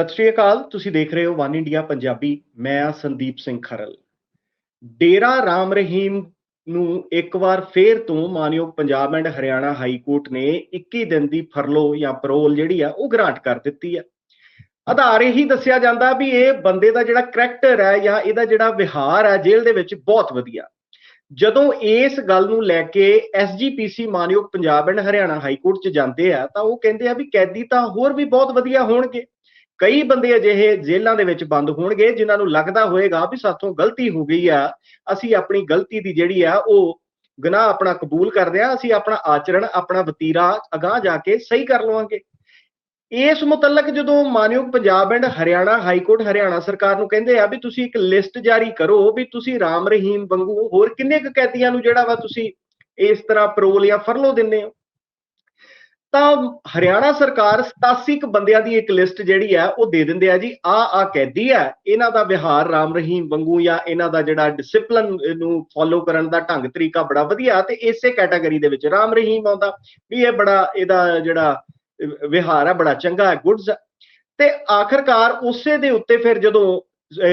ਸਤਿ ਸ਼੍ਰੀ ਅਕਾਲ, ਤੁਸੀਂ ਦੇਖ ਰਹੇ ਹੋ ਵਨ ਇੰਡੀਆ ਪੰਜਾਬੀ, ਮੈਂ ਆ ਸੰਦੀਪ ਸਿੰਘ ਖਰਲ। ਡੇਰਾ ਰਾਮ ਰਹੀਮ ਨੂੰ ਇੱਕ ਵਾਰ ਫੇਰ ਤੋਂ ਮਾਨਯੋਗ Punjab and Haryana high court ਨੇ 21 ਦਿਨ ਦੀ ਫਰਲੋ ਜਾਂ ਪਰੋਲ ਜਿਹੜੀ ਆ, ਉਹ ਗ੍ਰਾਂਟ ਕਰ ਦਿੱਤੀ ਆ। ਆਧਾਰ ਇਹੀ ਦੱਸਿਆ ਜਾਂਦਾ ਵੀ ਇਹ ਬੰਦੇ ਦਾ ਜਿਹੜਾ ਕਰੈਕਟਰ ਹੈ ਜਾਂ ਇਹਦਾ ਜਿਹੜਾ ਵਿਹਾਰ ਹੈ ਜੇਲ੍ਹ ਦੇ ਵਿੱਚ ਬਹੁਤ ਵਧੀਆ। ਜਦੋਂ ਇਸ ਗੱਲ ਨੂੰ ਲੈ ਕੇ ਐਸਜੀਪੀਸੀ ਮਾਨਯੋਗ Punjab and Haryana high court 'ਚ ਜਾਂਦੇ ਆ, ਤਾਂ ਉਹ ਕਹਿੰਦੇ ਆ ਵੀ ਕੈਦੀ ਤਾਂ ਹੋਰ ਵੀ ਬਹੁਤ ਵਧੀਆ ਹੋਣਗੇ। ਕਈ ਬੰਦੇ ਅਜਿਹੇ ਜੇਲ੍ਹਾਂ ਦੇ ਵਿੱਚ ਬੰਦ ਹੋਣਗੇ ਜਿਨ੍ਹਾਂ ਨੂੰ ਲੱਗਦਾ ਹੋਏਗਾ ਵੀ ਸਾਥੋਂ ਗਲਤੀ ਹੋ ਗਈ ਆ। ਅਸੀਂ ਆਪਣੀ ਗਲਤੀ ਦੀ ਜਿਹੜੀ ਆ, ਉਹ ਗੁਨਾਹ ਆਪਣਾ ਕਬੂਲ ਕਰਦੇ ਆ। ਅਸੀਂ ਆਪਣਾ ਆਚਰਣ, ਆਪਣਾ ਵਤੀਰਾ, ਅਗਾਹ ਜਾ ਕੇ ਸਹੀ ਕਰ ਲਵਾਂਗੇ। ਇਸ ਮੁਤਲਕ ਜਦੋਂ ਮਾਨਯੋਗ Punjab and Haryana high court Haryana ਸਰਕਾਰ ਨੂੰ ਕਹਿੰਦੇ ਆ ਵੀ ਤੁਸੀਂ ਇੱਕ ਲਿਸਟ ਜਾਰੀ ਕਰੋ ਵੀ ਤੁਸੀਂ ਰਾਮ ਰਹੀਮ ਵਾਂਗੂ ਹੋਰ ਕਿੰਨੇ ਕੁ ਕੈਦੀਆਂ ਨੂੰ ਜਿਹੜਾ ਵਾ ਤੁਸੀਂ ਇਸ ਤਰ੍ਹਾਂ ਪਰੋਲ ਜਾਂ ਫਰਲੋ ਦਿੰਦੇ ਹੋ? ਤਾਂ ਹਰਿਆਣਾ ਸਰਕਾਰ 87 ਕ ਬੰਦਿਆਂ ਦੀ ਇੱਕ ਲਿਸਟ ਜਿਹੜੀ ਹੈ, ਉਹ ਦੇ ਦਿੰਦੇ ਆ ਜੀ। ਆ ਆ ਕੈਦੀ ਹੈ, ਇਹਨਾਂ ਦਾ ਵਿਹਾਰ ਰਾਮ ਰਹੀਮ ਵਾਂਗੂ ਜਾਂ ਇਹਨਾਂ ਦਾ ਜਿਹੜਾ ਡਿਸਪਲਿਨ ਨੂੰ ਫੋਲੋ ਕਰਨ ਦਾ ਢੰਗ ਤਰੀਕਾ ਬੜਾ ਵਧੀਆ ਤੇ ਇਸੇ ਕੈਟਾਗਰੀ ਦੇ ਵਿੱਚ ਰਾਮ ਰਹੀਮ ਆਉਂਦਾ। ਵੀ ਇਹ ਬੜਾ, ਇਹਦਾ ਜਿਹੜਾ ਵਿਹਾਰ ਆ ਬੜਾ ਚੰਗਾ ਹੈ ਗੁੱਡਸ ਤੇ ਆਖਰਕਾਰ ਉਸੇ ਦੇ ਉੱਤੇ ਫਿਰ ਜਦੋਂ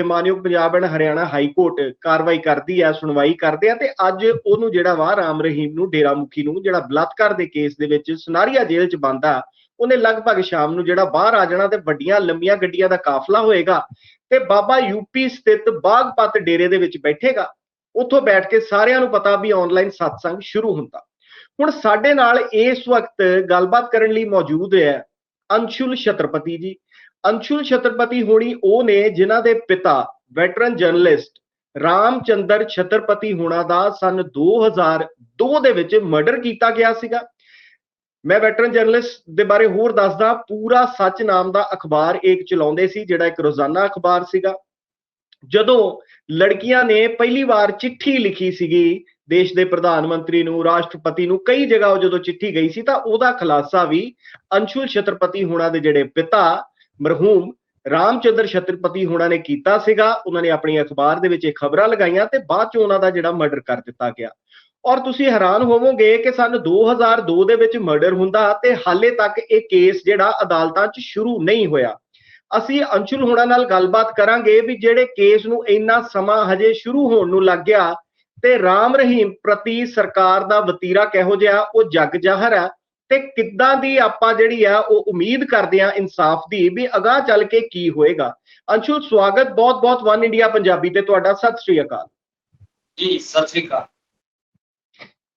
ਮਾਨਯੋਗ Punjab and Haryana high court ਕਾਰਵਾਈ ਕਰਦੀ ਆ ਸੁਣਵਾਈ ਕਰਦੇ ਆ ਤੇ ਅੱਜ ਉਹਨੂੰ ਜਿਹੜਾ ਵਾ ਰਾਮ ਰਹੀਮ ਨੂੰ, ਡੇਰਾ ਮੁਖੀ ਨੂੰ ਜਿਹੜਾ ਬਲਾਤਕਾਰ ਦੇ ਕੇਸ ਦੇ ਵਿੱਚ ਸਨਾਰੀਆ ਜੇਲ੍ਹ 'ਚ ਬੰਦਾ, ਉਹਨੇ ਲਗਭਗ ਸ਼ਾਮ ਨੂੰ ਜਿਹੜਾ ਬਾਹਰ ਆ ਜਾਣਾ ਤੇ ਵੱਡੀਆਂ ਲੰਮੀਆਂ ਗੱਡੀਆਂ ਦਾ ਕਾਫਲਾ ਹੋਏਗਾ ਤੇ ਬਾਬਾ ਯੂਪੀ ਸਥਿਤ ਬਾਗਪਤ ਡੇਰੇ ਦੇ ਵਿੱਚ ਬੈਠੇਗਾ। ਉੱਥੋਂ ਬੈਠ ਕੇ ਸਾਰਿਆਂ ਨੂੰ ਪਤਾ ਵੀ ਆਨਲਾਈਨ ਸਤਸੰਗ ਸ਼ੁਰੂ ਹੁੰਦਾ। ਹੁਣ ਸਾਡੇ ਨਾਲ ਇਸ ਵਕਤ ਗੱਲਬਾਤ ਕਰਨ ਲਈ ਮੌਜੂਦ ਹੈ ਅੰਸ਼ੁਲ ਛਤਰਪਤੀ ਜੀ। ਅੰਸ਼ੁਲ ਛਤਰਪਤੀ ਹੋਣੀ ਉਹ ਨੇ ਜਿਨ੍ਹਾਂ ਦੇ ਪਿਤਾ ਵੈਟਰਨ ਜਰਨਲਿਸਟ ਰਾਮਚੰਦਰ ਛਤਰਪਤੀ ਹੋਣਾ ਦਾ ਸਨ 2002 ਦੇ ਵਿੱਚ ਮਰਡਰ ਕੀਤਾ ਗਿਆ ਸੀਗਾ। ਮੈਂ ਵੈਟਰਨ ਜਰਨਲਿਸਟ ਦੇ ਬਾਰੇ ਹੋਰ ਦੱਸਦਾ, ਪੂਰਾ ਸੱਚ ਨਾਮ ਦਾ ਅਖਬਾਰ ਇੱਕ ਚਲਾਉਂਦੇ ਸੀ, ਜਿਹੜਾ ਇੱਕ ਰੋਜ਼ਾਨਾ ਅਖਬਾਰ ਸੀਗਾ। ਜਦੋਂ ਲੜਕੀਆਂ ਨੇ ਪਹਿਲੀ ਵਾਰ ਚਿੱਠੀ ਲਿਖੀ ਸੀਗੀ, ਦੇਸ਼ ਦੇ ਪ੍ਰਧਾਨ ਮੰਤਰੀ ਨੂੰ, ਰਾਸ਼ਟਰਪਤੀ ਨੂੰ, ਕਈ ਜਗ੍ਹਾ ਉਹ ਜਦੋਂ ਚਿੱਠੀ ਗਈ ਸੀ ਤਾਂ ਉਹਦਾ ਖੁਲਾਸਾ ਵੀ ਅੰਸ਼ੁਲ ਛਤਰਪਤੀ ਹੋਣਾ ਦੇ ਜਿਹੜੇ ਪਿਤਾ ਮਰਹੂਮ ਰਾਮਚੰਦਰ ਛਤਰਪਤੀ ਹੋਣਾ ਨੇ ਕੀਤਾ ਸੀਗਾ। ਉਹਨਾਂ ਨੇ ਆਪਣੀ ਅਖਬਾਰ ਦੇ ਵਿੱਚ ਇਹ ਖਬਰਾਂ ਲਗਾਈਆਂ ਤੇ ਬਾਅਦ ਚ ਉਹਨਾਂ ਦਾ ਜਿਹੜਾ ਮਰਡਰ ਕਰ ਦਿੱਤਾ ਗਿਆ। ਔਰ ਤੁਸੀਂ ਹੈਰਾਨ ਹੋਵੋਗੇ ਕਿ ਸਨ 2002 ਦੇ ਵਿੱਚ ਮਰਡਰ ਹੁੰਦਾ ਤੇ ਹਾਲੇ ਤੱਕ ਇਹ ਕੇਸ ਜਿਹੜਾ ਅਦਾਲਤਾਂ 'ਚ ਸ਼ੁਰੂ ਨਹੀਂ ਹੋਇਆ। ਅਸੀਂ ਅੰਸ਼ੁਲ ਹੋਣਾ ਨਾਲ ਗੱਲਬਾਤ ਕਰਾਂਗੇ ਵੀ ਜਿਹੜੇ ਕੇਸ ਨੂੰ ਇੰਨਾ ਸਮਾਂ ਹਜੇ ਸ਼ੁਰੂ ਹੋਣ ਨੂੰ ਲੱਗ ਗਿਆ ਤੇ ਰਾਮ ਰਹੀਮ ਪ੍ਰਤੀ ਸਰਕਾਰ ਦਾ ਵਤੀਰਾ ਕਿਹੋ ਜਿਹਾ, ਉਹ ਜਗ ਜਾਹਰ ਹੈ ਤੇ ਕਿੱਦਾਂ ਦੀ ਆਪਾਂ ਜਿਹੜੀ ਆ ਉਹ ਉਮੀਦ ਕਰਦੇ ਆ ਇਨਸਾਫ ਦੀ ਵੀ ਅਗਾਹ ਚੱਲ ਕੇ ਕੀ ਹੋਏਗਾ। ਅੰਸ਼ੁਲ ਸਵਾਗਤ ਬਹੁਤ ਬਹੁਤ ਵਨ ਇੰਡੀਆ ਪੰਜਾਬੀ ਤੇ ਤੁਹਾਡਾ। ਸਤਿ ਸ੍ਰੀ ਅਕਾਲ। ਜੀ ਸਤਿ ਸ੍ਰੀ ਅਕਾਲ।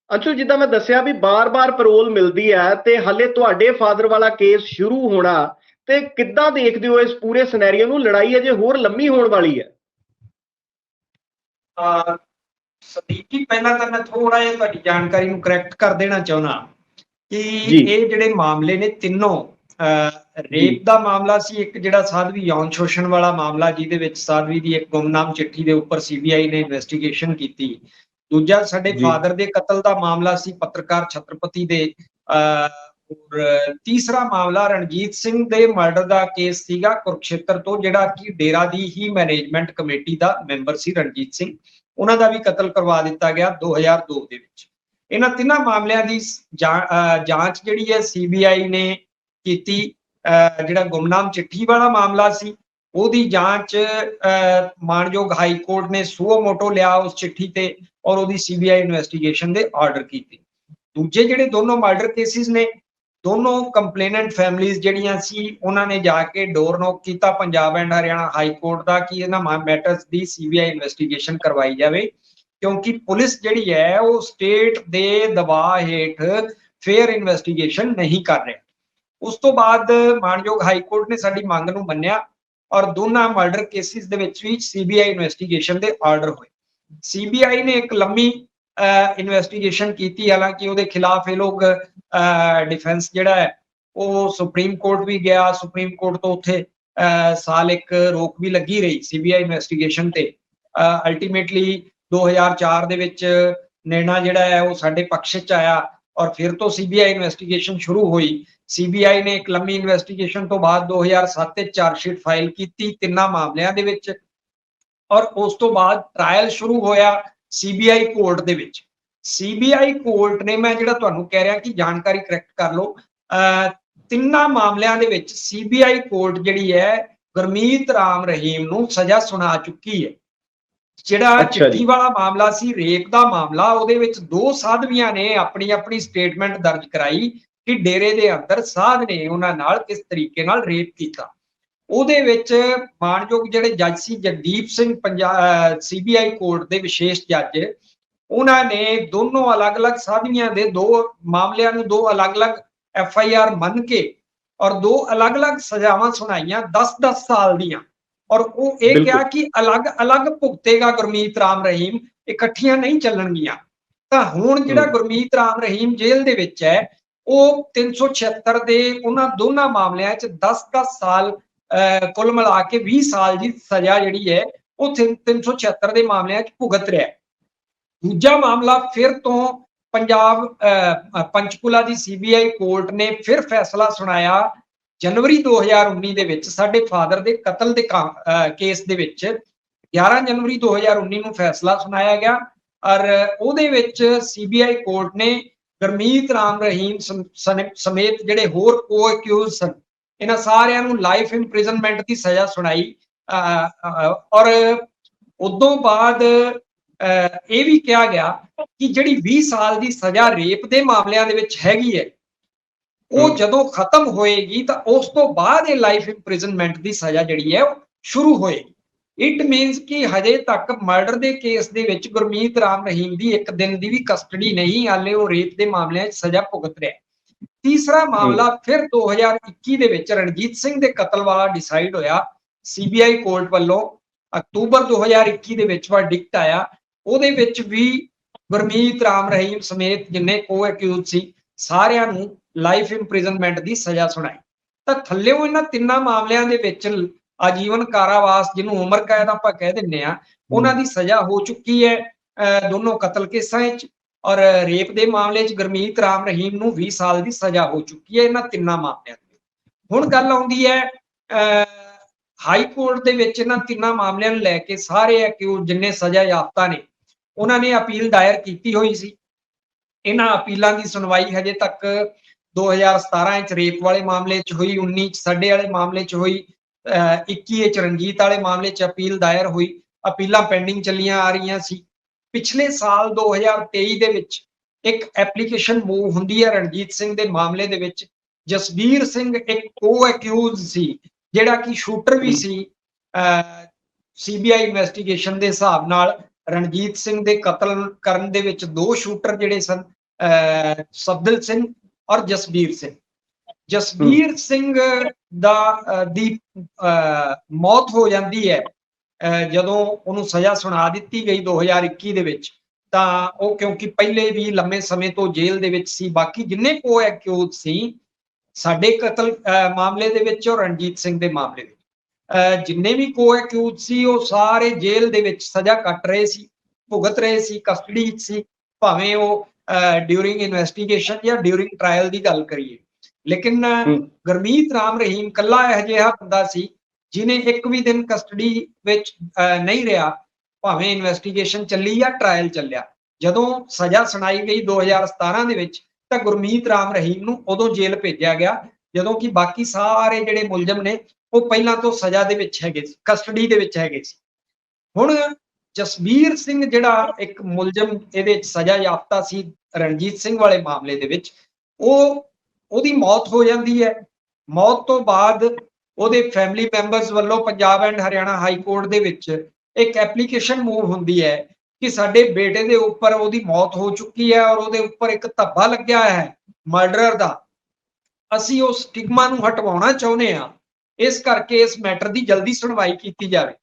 ਅੰਸ਼ੁਲ ਜਿੱਦਾਂ ਮੈਂ ਦੱਸਿਆ ਵੀ ਬਾਰ-ਬਾਰ ਪਰੋਲ ਮਿਲਦੀ ਹੈ ਤੇ ਹੱਲੇ ਤੁਹਾਡੇ ਫਾਦਰ ਵਾਲਾ ਕੇਸ ਸ਼ੁਰੂ ਹੋਣਾ ਤੇ ਕਿੱਦਾਂ ਦੇਖਦੇ ਹੋ ਇਸ ਪੂਰੇ ਸਿਨੈਰੀਓ ਨੂੰ? ਲੜਾਈ ਅਜੇ ਹੋਰ ਲੰਮੀ ਹੋਣ ਵਾਲੀ ਹੈ। ਆ ਸੰਦੀਪ ਜੀ ਪਹਿਲਾਂ ਤਾਂ ਮੈਂ ਥੋੜਾ ਜਿਹਾ ਤੁਹਾਡੀ ਜਾਣਕਾਰੀ ਨੂੰ ਕਰੈਕਟ ਕਰ ਦੇਣਾ ਚਾਹੁੰਦਾ। ਕਿ। ਇਹ ਜਿਹੜੇ ਮਾਮਲੇ ਨੇ ਤਿੰਨੋਂ ਰੇਪ ਦਾ ਮਾਮਲਾ ਸੀ ਇੱਕ ਜਿਹੜਾ ਸਾਧਵੀ ਯੌਨ ਸ਼ੋਸ਼ਣ ਵਾਲਾ ਮਾਮਲਾ ਜਿਹਦੇ ਵਿੱਚ ਸਾਧਵੀ ਦੀ ਇੱਕ ਗੁੰਮਨਾਮ ਚਿੱਠੀ ਦੇ ਉੱਪਰ ਸੀਬੀਆਈ ਨੇ ਇਨਵੈਸਟੀਗੇਸ਼ਨ ਕੀਤੀ ਦੂਜਾ ਸਾਡੇ। ਫਾਦਰ ਦੇ ਕਤਲ ਦਾ ਮਾਮਲਾ ਸੀ ਪੱਤਰਕਾਰ ਛਤਰਪਤੀ ਦੇ ਔਰ ਤੀਸਰਾ ਮਾਮਲਾ ਰਣਜੀਤ ਸਿੰਘ ਦੇ ਮਰਡਰ ਦਾ ਕੇਸ ਸੀਗਾ ਕੁਰਕਸ਼ੇਤਰ ਤੋਂ ਜਿਹੜਾ ਕਿ ਡੇਰਾ ਦੀ ਹੀ ਮੈਨੇਜਮੈਂਟ ਕਮੇਟੀ ਦਾ ਮੈਂਬਰ ਸੀ ਰਣਜੀਤ ਸਿੰਘ ਉਹਨਾਂ ਦਾ ਵੀ ਕਤਲ ਕਰਵਾ ਦਿੱਤਾ ਗਿਆ 2002 ਦੇ ਵਿੱਚ ਇਹਨਾਂ ਤਿੰਨਾਂ ਮਾਮਲਿਆਂ ਦੀ ਜਾਂਚ ਜਿਹੜੀ ਹੈ ਸੀਬੀਆਈ ਨੇ ਕੀਤੀ। ਜਿਹੜਾ ਗੁੰਮਨਾਮ ਚਿੱਠੀ ਵਾਲਾ ਮਾਮਲਾ ਸੀ, ਉਹਦੀ ਜਾਂਚ ਅਹ ਮਾਨਯੋਗ ਹਾਈ ਕੋਰਟ ਨੇ ਸੂਓ ਮੋਟੋ ਲਿਆ ਉਸ ਚਿੱਠੀ ਤੇ ਔਰ ਉਹਦੀ ਸੀਬੀਆਈ ਇਨਵੈਸਟੀਗੇਸ਼ਨ ਦੇ ਆਰਡਰ ਕੀਤੇ। ਦੂਜੇ ਜਿਹੜੇ ਦੋਨੋਂ ਮਰਡਰ ਕੇਸਿਸ ਨੇ, ਦੋਨੋਂ ਕੰਪਲੇਨੈਂਟ ਫੈਮਲੀਆਂ ਜਿਹੜੀਆਂ ਸੀ, ਉਹਨਾਂ ਨੇ ਜਾ ਕੇ ਡੋਰ ਨੋਕ ਕੀਤਾ। Punjab and Haryana high court ਦਾ ਕਿ ਇਹਨਾਂ ਮੈਟਰਸ ਦੀ ਸੀਬੀਆਈ ਇਨਵੈਸਟੀਗੇਸ਼ਨ ਕਰਵਾਈ ਜਾਵੇ। ਕਿਉਂਕਿ ਪੁਲਿਸ ਜਿਹੜੀ ਹੈ ਉਹ ਸਟੇਟ ਦੇ ਦਬਾਅ ਹੇਠ ਫੇਅਰ ਇਨਵੈਸਟੀਗੇਸ਼ਨ ਨਹੀਂ ਕਰ ਰਿਹਾ। ਉਸ ਤੋਂ ਬਾਅਦ ਮਾਨਯੋਗ ਹਾਈ ਕੋਰਟ ਨੇ ਸਾਡੀ ਮੰਗ ਨੂੰ ਮੰਨਿਆ ਔਰ ਦੋਨਾਂ ਮਰਡਰ ਕੇਸਿਸ ਦੇ ਵਿੱਚ ਵੀ ਸੀਬੀਆਈ ਇਨਵੈਸਟੀਗੇਸ਼ਨ ਦੇ ਆਰਡਰ ਹੋਏ। ਸੀਬੀਆਈ ਨੇ ਇੱਕ ਲੰਮੀ ਇਨਵੈਸਟੀਗੇਸ਼ਨ ਕੀਤੀ। ਹਾਲਾਂਕਿ ਉਹਦੇ ਖਿਲਾਫ ਇਹ ਲੋਕ ਡਿਫੈਂਸ ਜਿਹੜਾ ਹੈ, ਉਹ ਸੁਪਰੀਮ ਕੋਰਟ ਵੀ ਗਿਆ। ਸੁਪਰੀਮ ਕੋਰਟ ਤੋਂ ਉੱਥੇ ਸਾਲ ਇੱਕ ਰੋਕ ਵੀ ਲੱਗੀ ਰਹੀ ਸੀਬੀਆਈ ਇਨਵੈਸਟੀਗੇਸ਼ਨ ਤੇ। ਅਲਟੀਮੇਟਲੀ 2004 ਦੇ ਵਿੱਚ ਨੈਣਾ ਜਿਹੜਾ ਹੈ ਉਹ ਸਾਡੇ ਪਕਸ਼ 'ਚ ਆਇਆ ਔਰ ਫਿਰ ਤੋਂ ਸੀਬੀਆਈ ਇਨਵੈਸਟੀਗੇਸ਼ਨ ਸ਼ੁਰੂ ਹੋਈ। ਸੀਬੀਆਈ ਨੇ ਇੱਕ ਲੰਮੀ ਇਨਵੈਸਟੀਗੇਸ਼ਨ ਤੋਂ ਬਾਅਦ 2007 ਤੇ ਚਾਰਜ ਫਾਈਲ ਕੀਤੀ ਤਿੰਨਾਂ ਮਾਮਲਿਆਂ ਦੇ ਵਿੱਚ ਔਰ ਉਸ ਤੋਂ ਬਾਅਦ ਟ੍ਰਾਇਲ ਸ਼ੁਰੂ ਹੋਇਆ ਸੀਬੀਆਈ ਕੋਰਟ ਦੇ ਵਿੱਚ। ਸੀਬੀਆਈ ਕੋਰਟ ਨੇ ਮੈਂ ਜਿਹੜਾ ਤੁਹਾਨੂੰ ਕਹਿ ਰਿਹਾ ਕਿ ਜਾਣਕਾਰੀ ਕਰੈਕਟ ਕਰ ਲਓ ਤਿੰਨਾਂ ਮਾਮਲਿਆਂ ਦੇ ਵਿੱਚ ਸੀਬੀਆਈ ਕੋਰਟ ਜਿਹੜੀ ਹੈ ਗੁਰਮੀਤ ਰਾਮ ਰਹੀਮ ਨੂੰ ਸਜ਼ਾ ਸੁਣਾ ਚੁੱਕੀ ਹੈ। ਜਿਹੜਾ। ਚਿੱਠੀ ਵਾਲਾ ਮਾਮਲਾ ਸੀ ਰੇਪ ਦਾ ਮਾਮਲਾ ਉਹਦੇ ਵਿੱਚ ਦੋ ਸਾਧਵੀਆਂ ਨੇ ਆਪਣੀ ਆਪਣੀ ਸਟੇਟਮੈਂਟ ਦਰਜ ਕਰਾਈ ਕਿ ਡੇਰੇ ਦੇ ਅੰਦਰ ਸਾਧ ਨੇ ਉਹਨਾਂ ਨਾਲ ਕਿਸ ਤਰੀਕੇ ਨਾਲ ਰੇਪ ਕੀਤਾ ਉਹਦੇ ਵਿੱਚ ਮਾਨਯੋਗ ਜਿਹੜੇ ਜੱਜ ਸੀ ਜਗਦੀਪ ਸਿੰਘ ਪੰਜਾਬ ਸੀਬੀਆਈ ਕੋਰਟ ਦੇ ਵਿਸ਼ੇਸ਼ ਜੱਜ ਉਹਨਾਂ ਨੇ ਦੋਨੋਂ ਅਲੱਗ-ਅਲੱਗ ਸਾਧਵੀਆਂ ਦੇ ਦੋ ਮਾਮਲਿਆਂ ਨੂੰ ਦੋ ਅਲੱਗ-ਅਲੱਗ ਐਫ ਆਈ ਆਰ ਮੰਨ ਕੇ ਔਰ ਦੋ ਅਲੱਗ-ਅਲੱਗ ਸਜ਼ਾਵਾਂ ਸੁਣਾਈਆਂ 10-10 ਸਾਲ ਦੀਆਂ ਔਰ ਉਹ ਇਹ। ਕਿਹਾ ਕਿ ਅਲੱਗ-ਅਲੱਗ ਭੁਗਤੇਗਾ ਗੁਰਮੀਤ ਰਾਮ ਰਹੀਮ ਇਕੱਠੀਆਂ ਨਹੀਂ ਚੱਲਣਗੀਆਂ ਤਾਂ ਹੁਣ ਜਿਹੜਾ। ਗੁਰਮੀਤ ਰਾਮ ਰਹੀਮ ਜੇਲ੍ਹ ਦੇ ਵਿੱਚ ਹੈ ਉਹ 376 ਦੇ ਉਹਨਾਂ ਦੋਨਾਂ ਮਾਮਲਿਆਂ 'ਚ 10-10 ਸਾਲ ਕੁੱਲ ਮਿਲਾ ਕੇ 20 ਸਾਲ ਦੀ ਸਜ਼ਾ ਜਿਹੜੀ ਹੈ ਉਹ ਤਿੰਨ- 376 ਦੇ ਮਾਮਲਿਆਂ 'ਚ ਭੁਗਤ ਰਿਹਾ ਦੂਜਾ ਮਾਮਲਾ ਫਿਰ ਤੋਂ ਪੰਜਾਬ ਪੰਚਕੂਲਾ ਦੀ ਸੀਬੀਆਈ ਕੋਰਟ ਨੇ ਫਿਰ ਫੈਸਲਾ ਸੁਣਾਇਆ ਜਨਵਰੀ 2019 ਦੇ ਵਿੱਚ ਸਾਡੇ ਫਾਦਰ ਦੇ ਕਤਲ ਦੇ ਕਾ- ਅਹ, ਕੇਸ ਦੇ ਵਿੱਚ 11 ਜਨਵਰੀ 2019 ਨੂੰ ਫੈਸਲਾ ਸੁਣਾਇਆ ਗਿਆ ਔਰ ਉਹਦੇ ਵਿੱਚ ਸੀਬੀਆਈ ਕੋਰਟ ਨੇ ਗੁਰਮੀਤ ਰਾਮ ਰਹੀਮ ਸਮੇਤ ਜਿਹੜੇ ਹੋਰ ਕੋ ਅਕਿਊਜ਼ ਸਨ ਇਹਨਾਂ ਸਾਰਿਆਂ ਨੂੰ ਲਾਈਫ ਇੰਪ੍ਰਿਜ਼ਨਮੈਂਟ ਦੀ ਸਜ਼ਾ ਸੁਣਾਈ ਅਹ, ਔਰ ਉਦੋਂ ਬਾਅਦ ਅਹ, ਇਹ ਵੀ ਕਿਹਾ ਗਿਆ ਕਿ ਜਿਹੜੀ 20 ਸਾਲ ਦੀ ਸਜ਼ਾ ਰੇਪ ਦੇ ਮਾਮਲਿਆਂ ਦੇ ਵਿੱਚ ਹੈਗੀ ਹੈ ਉਹ। ਜਦੋਂ ਖਤਮ ਹੋਏਗੀ ਤਾਂ ਉਸ ਤੋਂ ਬਾਅਦ ਇਹ ਲਾਈਫ ਇੰਪ੍ਰਿਜ਼ਨਮੈਂਟ ਦੀ ਸਜ਼ਾ ਜਿਹੜੀ ਹੈ ਉਹ ਸ਼ੁਰੂ ਹੋਏਗੀ ਇਟ ਮੀਨਸ ਕਿ ਹਜੇ ਤੱਕ ਮਰਡਰ ਦੇ ਕੇਸ ਦੇ ਵਿੱਚ ਗੁਰਮੀਤ ਰਾਮ ਰਹੀਮ ਦੀ ਇੱਕ ਦਿਨ ਦੀ ਵੀ ਕਸਟਡੀ ਨਹੀਂ ਹਾਲੇ ਉਹ ਰੇਪ ਦੇ ਮਾਮਲਿਆਂ 'ਚ ਸਜ਼ਾ ਭੁਗਤ ਰਿਹਾ ਹੈ। ਤੀਸਰਾ ਮਾਮਲਾ ਫਿਰ 2021 ਦੇ ਵਿੱਚ ਰਣਜੀਤ ਸਿੰਘ ਦੇ ਕਤਲ ਵਾਲਾ ਡਿਸਾਈਡ ਹੋਇਆ ਸੀਬੀਆਈ ਕੋਰਟ ਵੱਲੋਂ ਅਕਤੂਬਰ 2021 ਦੇ ਵਿੱਚ ਵਰਡਿਕਟ ਆਇਆ ਉਹਦੇ ਵਿੱਚ ਵੀ ਗੁਰਮੀਤ ਰਾਮ ਰਹੀਮ ਸਮੇਤ ਜਿੰਨੇ ਕੋ ਅਕਿਊਜ਼ ਸੀ ਸਾਰਿਆਂ ਨੂੰ ਲਾਈਫ ਇੰਪ੍ਰਿਜ਼ਨਮੈਂਟ ਦੀ ਸਜ਼ਾ ਸੁਣਾਈ। ਤਾਂ ਥੱਲੇੋਂ ਇਹਨਾਂ ਤਿੰਨਾਂ ਮਾਮਲਿਆਂ ਦੇ ਵਿੱਚ ਆਜੀਵਨ ਕਾਰਾਵਾਸ ਜਿਹਨੂੰ ਉਮਰ ਕੈਦ ਆਪਾਂ ਕਹਿ ਦਿੰਨੇ ਆ ਉਹਨਾਂ ਦੀ ਸਜ਼ਾ ਹੋ ਚੁੱਕੀ ਹੈ ਦੋਨੋਂ ਕਤਲ ਕੇਸਾਂ ਵਿੱਚ ਔਰ ਰੇਪ ਦੇ ਮਾਮਲੇ 'ਚ ਗੁਰਮੀਤ ਰਾਮ ਰਹੀਮ ਨੂੰ 20 ਸਾਲ ਦੀ ਸਜ਼ਾ ਹੋ ਚੁੱਕੀ ਹੈ ਇਹਨਾਂ ਤਿੰਨਾਂ ਮਾਮਲਿਆਂ ਦੇ ਹੁਣ ਗੱਲ ਆਉਂਦੀ ਹੈ, ਅਹ ਹਾਈ ਕੋਰਟ ਦੇ ਵਿੱਚ ਇਹਨਾਂ ਤਿੰਨਾਂ ਮਾਮਲਿਆਂ ਨੂੰ ਲੈ ਕੇ ਸਾਰੇ ਅਕਿਊਜ਼ ਜਿੰਨੇ ਸਜ਼ਾ ਯਾਫਤਾ ਨੇ, ਉਹਨਾਂ ਨੇ ਅਪੀਲ ਦਾਇਰ ਕੀਤੀ ਹੋਈ ਸੀ। ਇਹਨਾਂ ਅਪੀਲਾਂ ਦੀ ਸੁਣਵਾਈ ਹਜੇ ਤੱਕ 2017 ਵਿੱਚ ਰੇਪ ਵਾਲੇ ਮਾਮਲੇ 'ਚ ਹੋਈ 19 'ਚ ਸਾਡੇ ਵਾਲੇ ਮਾਮਲੇ 'ਚ ਹੋਈ ਅਹ 21 'ਚ ਰਣਜੀਤ ਵਾਲੇ ਮਾਮਲੇ 'ਚ ਅਪੀਲ ਦਾਇਰ ਹੋਈ। ਅਪੀਲਾਂ ਪੈਂਡਿੰਗ ਚੱਲੀਆਂ ਆ ਰਹੀਆਂ ਸੀ। ਪਿਛਲੇ ਸਾਲ 2023 ਦੇ ਵਿੱਚ ਇੱਕ ਐਪਲੀਕੇਸ਼ਨ ਮੂਵ ਹੁੰਦੀ ਹੈ ਰਣਜੀਤ ਸਿੰਘ ਦੇ ਮਾਮਲੇ ਦੇ ਵਿੱਚ। ਜਸਵੀਰ ਸਿੰਘ ਇੱਕ ਕੋ ਅਕਿਊਜ਼ ਸੀ ਜਿਹੜਾ ਕਿ ਸ਼ੂਟਰ ਵੀ ਸੀ ਸੀਬੀਆਈ ਇਨਵੈਸਟੀਗੇਸ਼ਨ ਦੇ ਹਿਸਾਬ ਨਾਲ। ਰਣਜੀਤ ਸਿੰਘ ਦੇ ਕਤਲ ਕਰਨ ਦੇ ਵਿੱਚ ਦੋ ਸ਼ੂਟਰ ਜਿਹੜੇ ਸਨ ਸਬਦਲ ਸਿੰਘ ਔਰ ਜਸਵੀਰ ਸਿੰਘ। ਜਸਵੀਰ ਸਿੰਘ ਦਾ ਦੀ ਮੌਤ ਹੋ ਜਾਂਦੀ ਹੈ ਜਦੋਂ ਉਹਨੂੰ ਸਜ਼ਾ ਸੁਣਾ ਦਿੱਤੀ ਗਈ 2021 ਦੇ ਵਿੱਚ ਤਾਂ ਉਹ ਕਿਉਂਕਿ ਪਹਿਲੇ ਵੀ ਲੰਮੇ ਸਮੇਂ ਤੋਂ ਜੇਲ੍ਹ ਦੇ ਵਿੱਚ ਸੀ ਬਾਕੀ ਜਿੰਨੇ ਕੋ ਐਕਿਊਜ਼ ਸੀ ਸਾਡੇ ਕਤਲ ਮਾਮਲੇ ਦੇ ਵਿੱਚ ਔਰ ਰਣਜੀਤ ਸਿੰਘ ਦੇ ਮਾਮਲੇ ਦੇ ਜਿੰਨੇ ਵੀ ਕੋ ਐਕਿਊਜ਼ ਸੀ ਉਹ ਸਾਰੇ ਜੇਲ੍ਹ ਦੇ ਵਿੱਚ ਸਜ਼ਾ ਕੱਟ ਰਹੇ ਸੀ ਭੁਗਤ ਰਹੇ ਸੀ ਕਸਟਡੀ ਵਿੱਚ ਸੀ। ਭਾਵੇਂ ਉਹ ਡਿਊਰਿੰਗ ਇਨਵੈਸਟੀਗੇਸ਼ਨ ਜਾਂ ਡਿਊਰਿੰਗ ਟ੍ਰਾਇਲ ਦੀ ਗੱਲ ਕਰੀਏ। ਲੇਕਿਨ। ਗੁਰਮੀਤ ਰਾਮ ਰਹੀਮ ਕੱਲਾ ਇਹ ਜਿਹਾ ਬੰਦਾ ਸੀ ਜਿਨੇ ਇੱਕ ਵੀ ਦਿਨ ਕਸਟਡੀ ਵਿੱਚ ਨਹੀਂ ਰਿਹਾ ਭਾਵੇਂ ਇਨਵੈਸਟੀਗੇਸ਼ਨ ਚੱਲੀ ਜਾਂ ਟ੍ਰਾਇਲ ਚੱਲਿਆ। ਜਦੋਂ ਸਜ਼ਾ ਸੁਣਾਈ ਗਈ 2017 ਦੇ ਵਿੱਚ ਤਾਂ ਗੁਰਮੀਤ ਰਾਮ ਰਹੀਮ ਨੂੰ ਉਦੋਂ ਜੇਲ੍ਹ ਭੇਜਿਆ ਗਿਆ ਜਦੋਂ ਕਿ ਬਾਕੀ ਸਾਰੇ ਜਿਹੜੇ ਮੁਲਜ਼ਮ ਨੇ ਉਹ ਪਹਿਲਾਂ ਤੋਂ ਸਜ਼ਾ ਦੇ ਵਿੱਚ ਹੈਗੇ ਸੀ, ਕਸਟਡੀ ਦੇ ਵਿੱਚ ਹੈਗੇ ਸੀ। ਹੁਣ ਜਸਵੀਰ ਸਿੰਘ ਜਿਹੜਾ ਇੱਕ ਮੁਲਜ਼ਮ ਇਹਦੇ ਵਿੱਚ ਸਜ਼ਾ ਯਾਫਤਾ ਸੀ ਰਣਜੀਤ ਸਿੰਘ ਵਾਲੇ ਮਾਮਲੇ ਦੇ ਵਿੱਚ, ਉਹ ਉਹਦੀ ਮੌਤ ਹੋ ਜਾਂਦੀ ਹੈ। ਮੌਤ ਤੋਂ ਬਾਅਦ ਉਹਦੇ ਫੈਮਿਲੀ ਮੈਂਬਰਸ ਵੱਲੋਂ Punjab and Haryana high court ਦੇ ਵਿੱਚ ਇੱਕ ਐਪਲੀਕੇਸ਼ਨ ਮੂਵ ਹੁੰਦੀ ਹੈ ਕਿ ਸਾਡੇ ਬੇਟੇ ਦੇ ਉੱਪਰ ਉਹਦੀ ਮੌਤ ਹੋ ਚੁੱਕੀ ਹੈ ਔਰ ਉਹਦੇ ਉੱਪਰ ਇੱਕ ਧੱਬਾ ਲੱਗਿਆ ਹੈ ਮਰਡਰ ਦਾ। ਅਸੀਂ ਉਸ ਸਟਿਗਮਾ ਨੂੰ ਹਟਵਾਉਣਾ ਚਾਹੁੰਦੇ ਹਾਂ ਇਸ ਕਰਕੇ ਇਸ ਮੈਟਰ ਦੀ ਜਲਦੀ ਸੁਣਵਾਈ ਕੀਤੀ ਜਾਵੇ।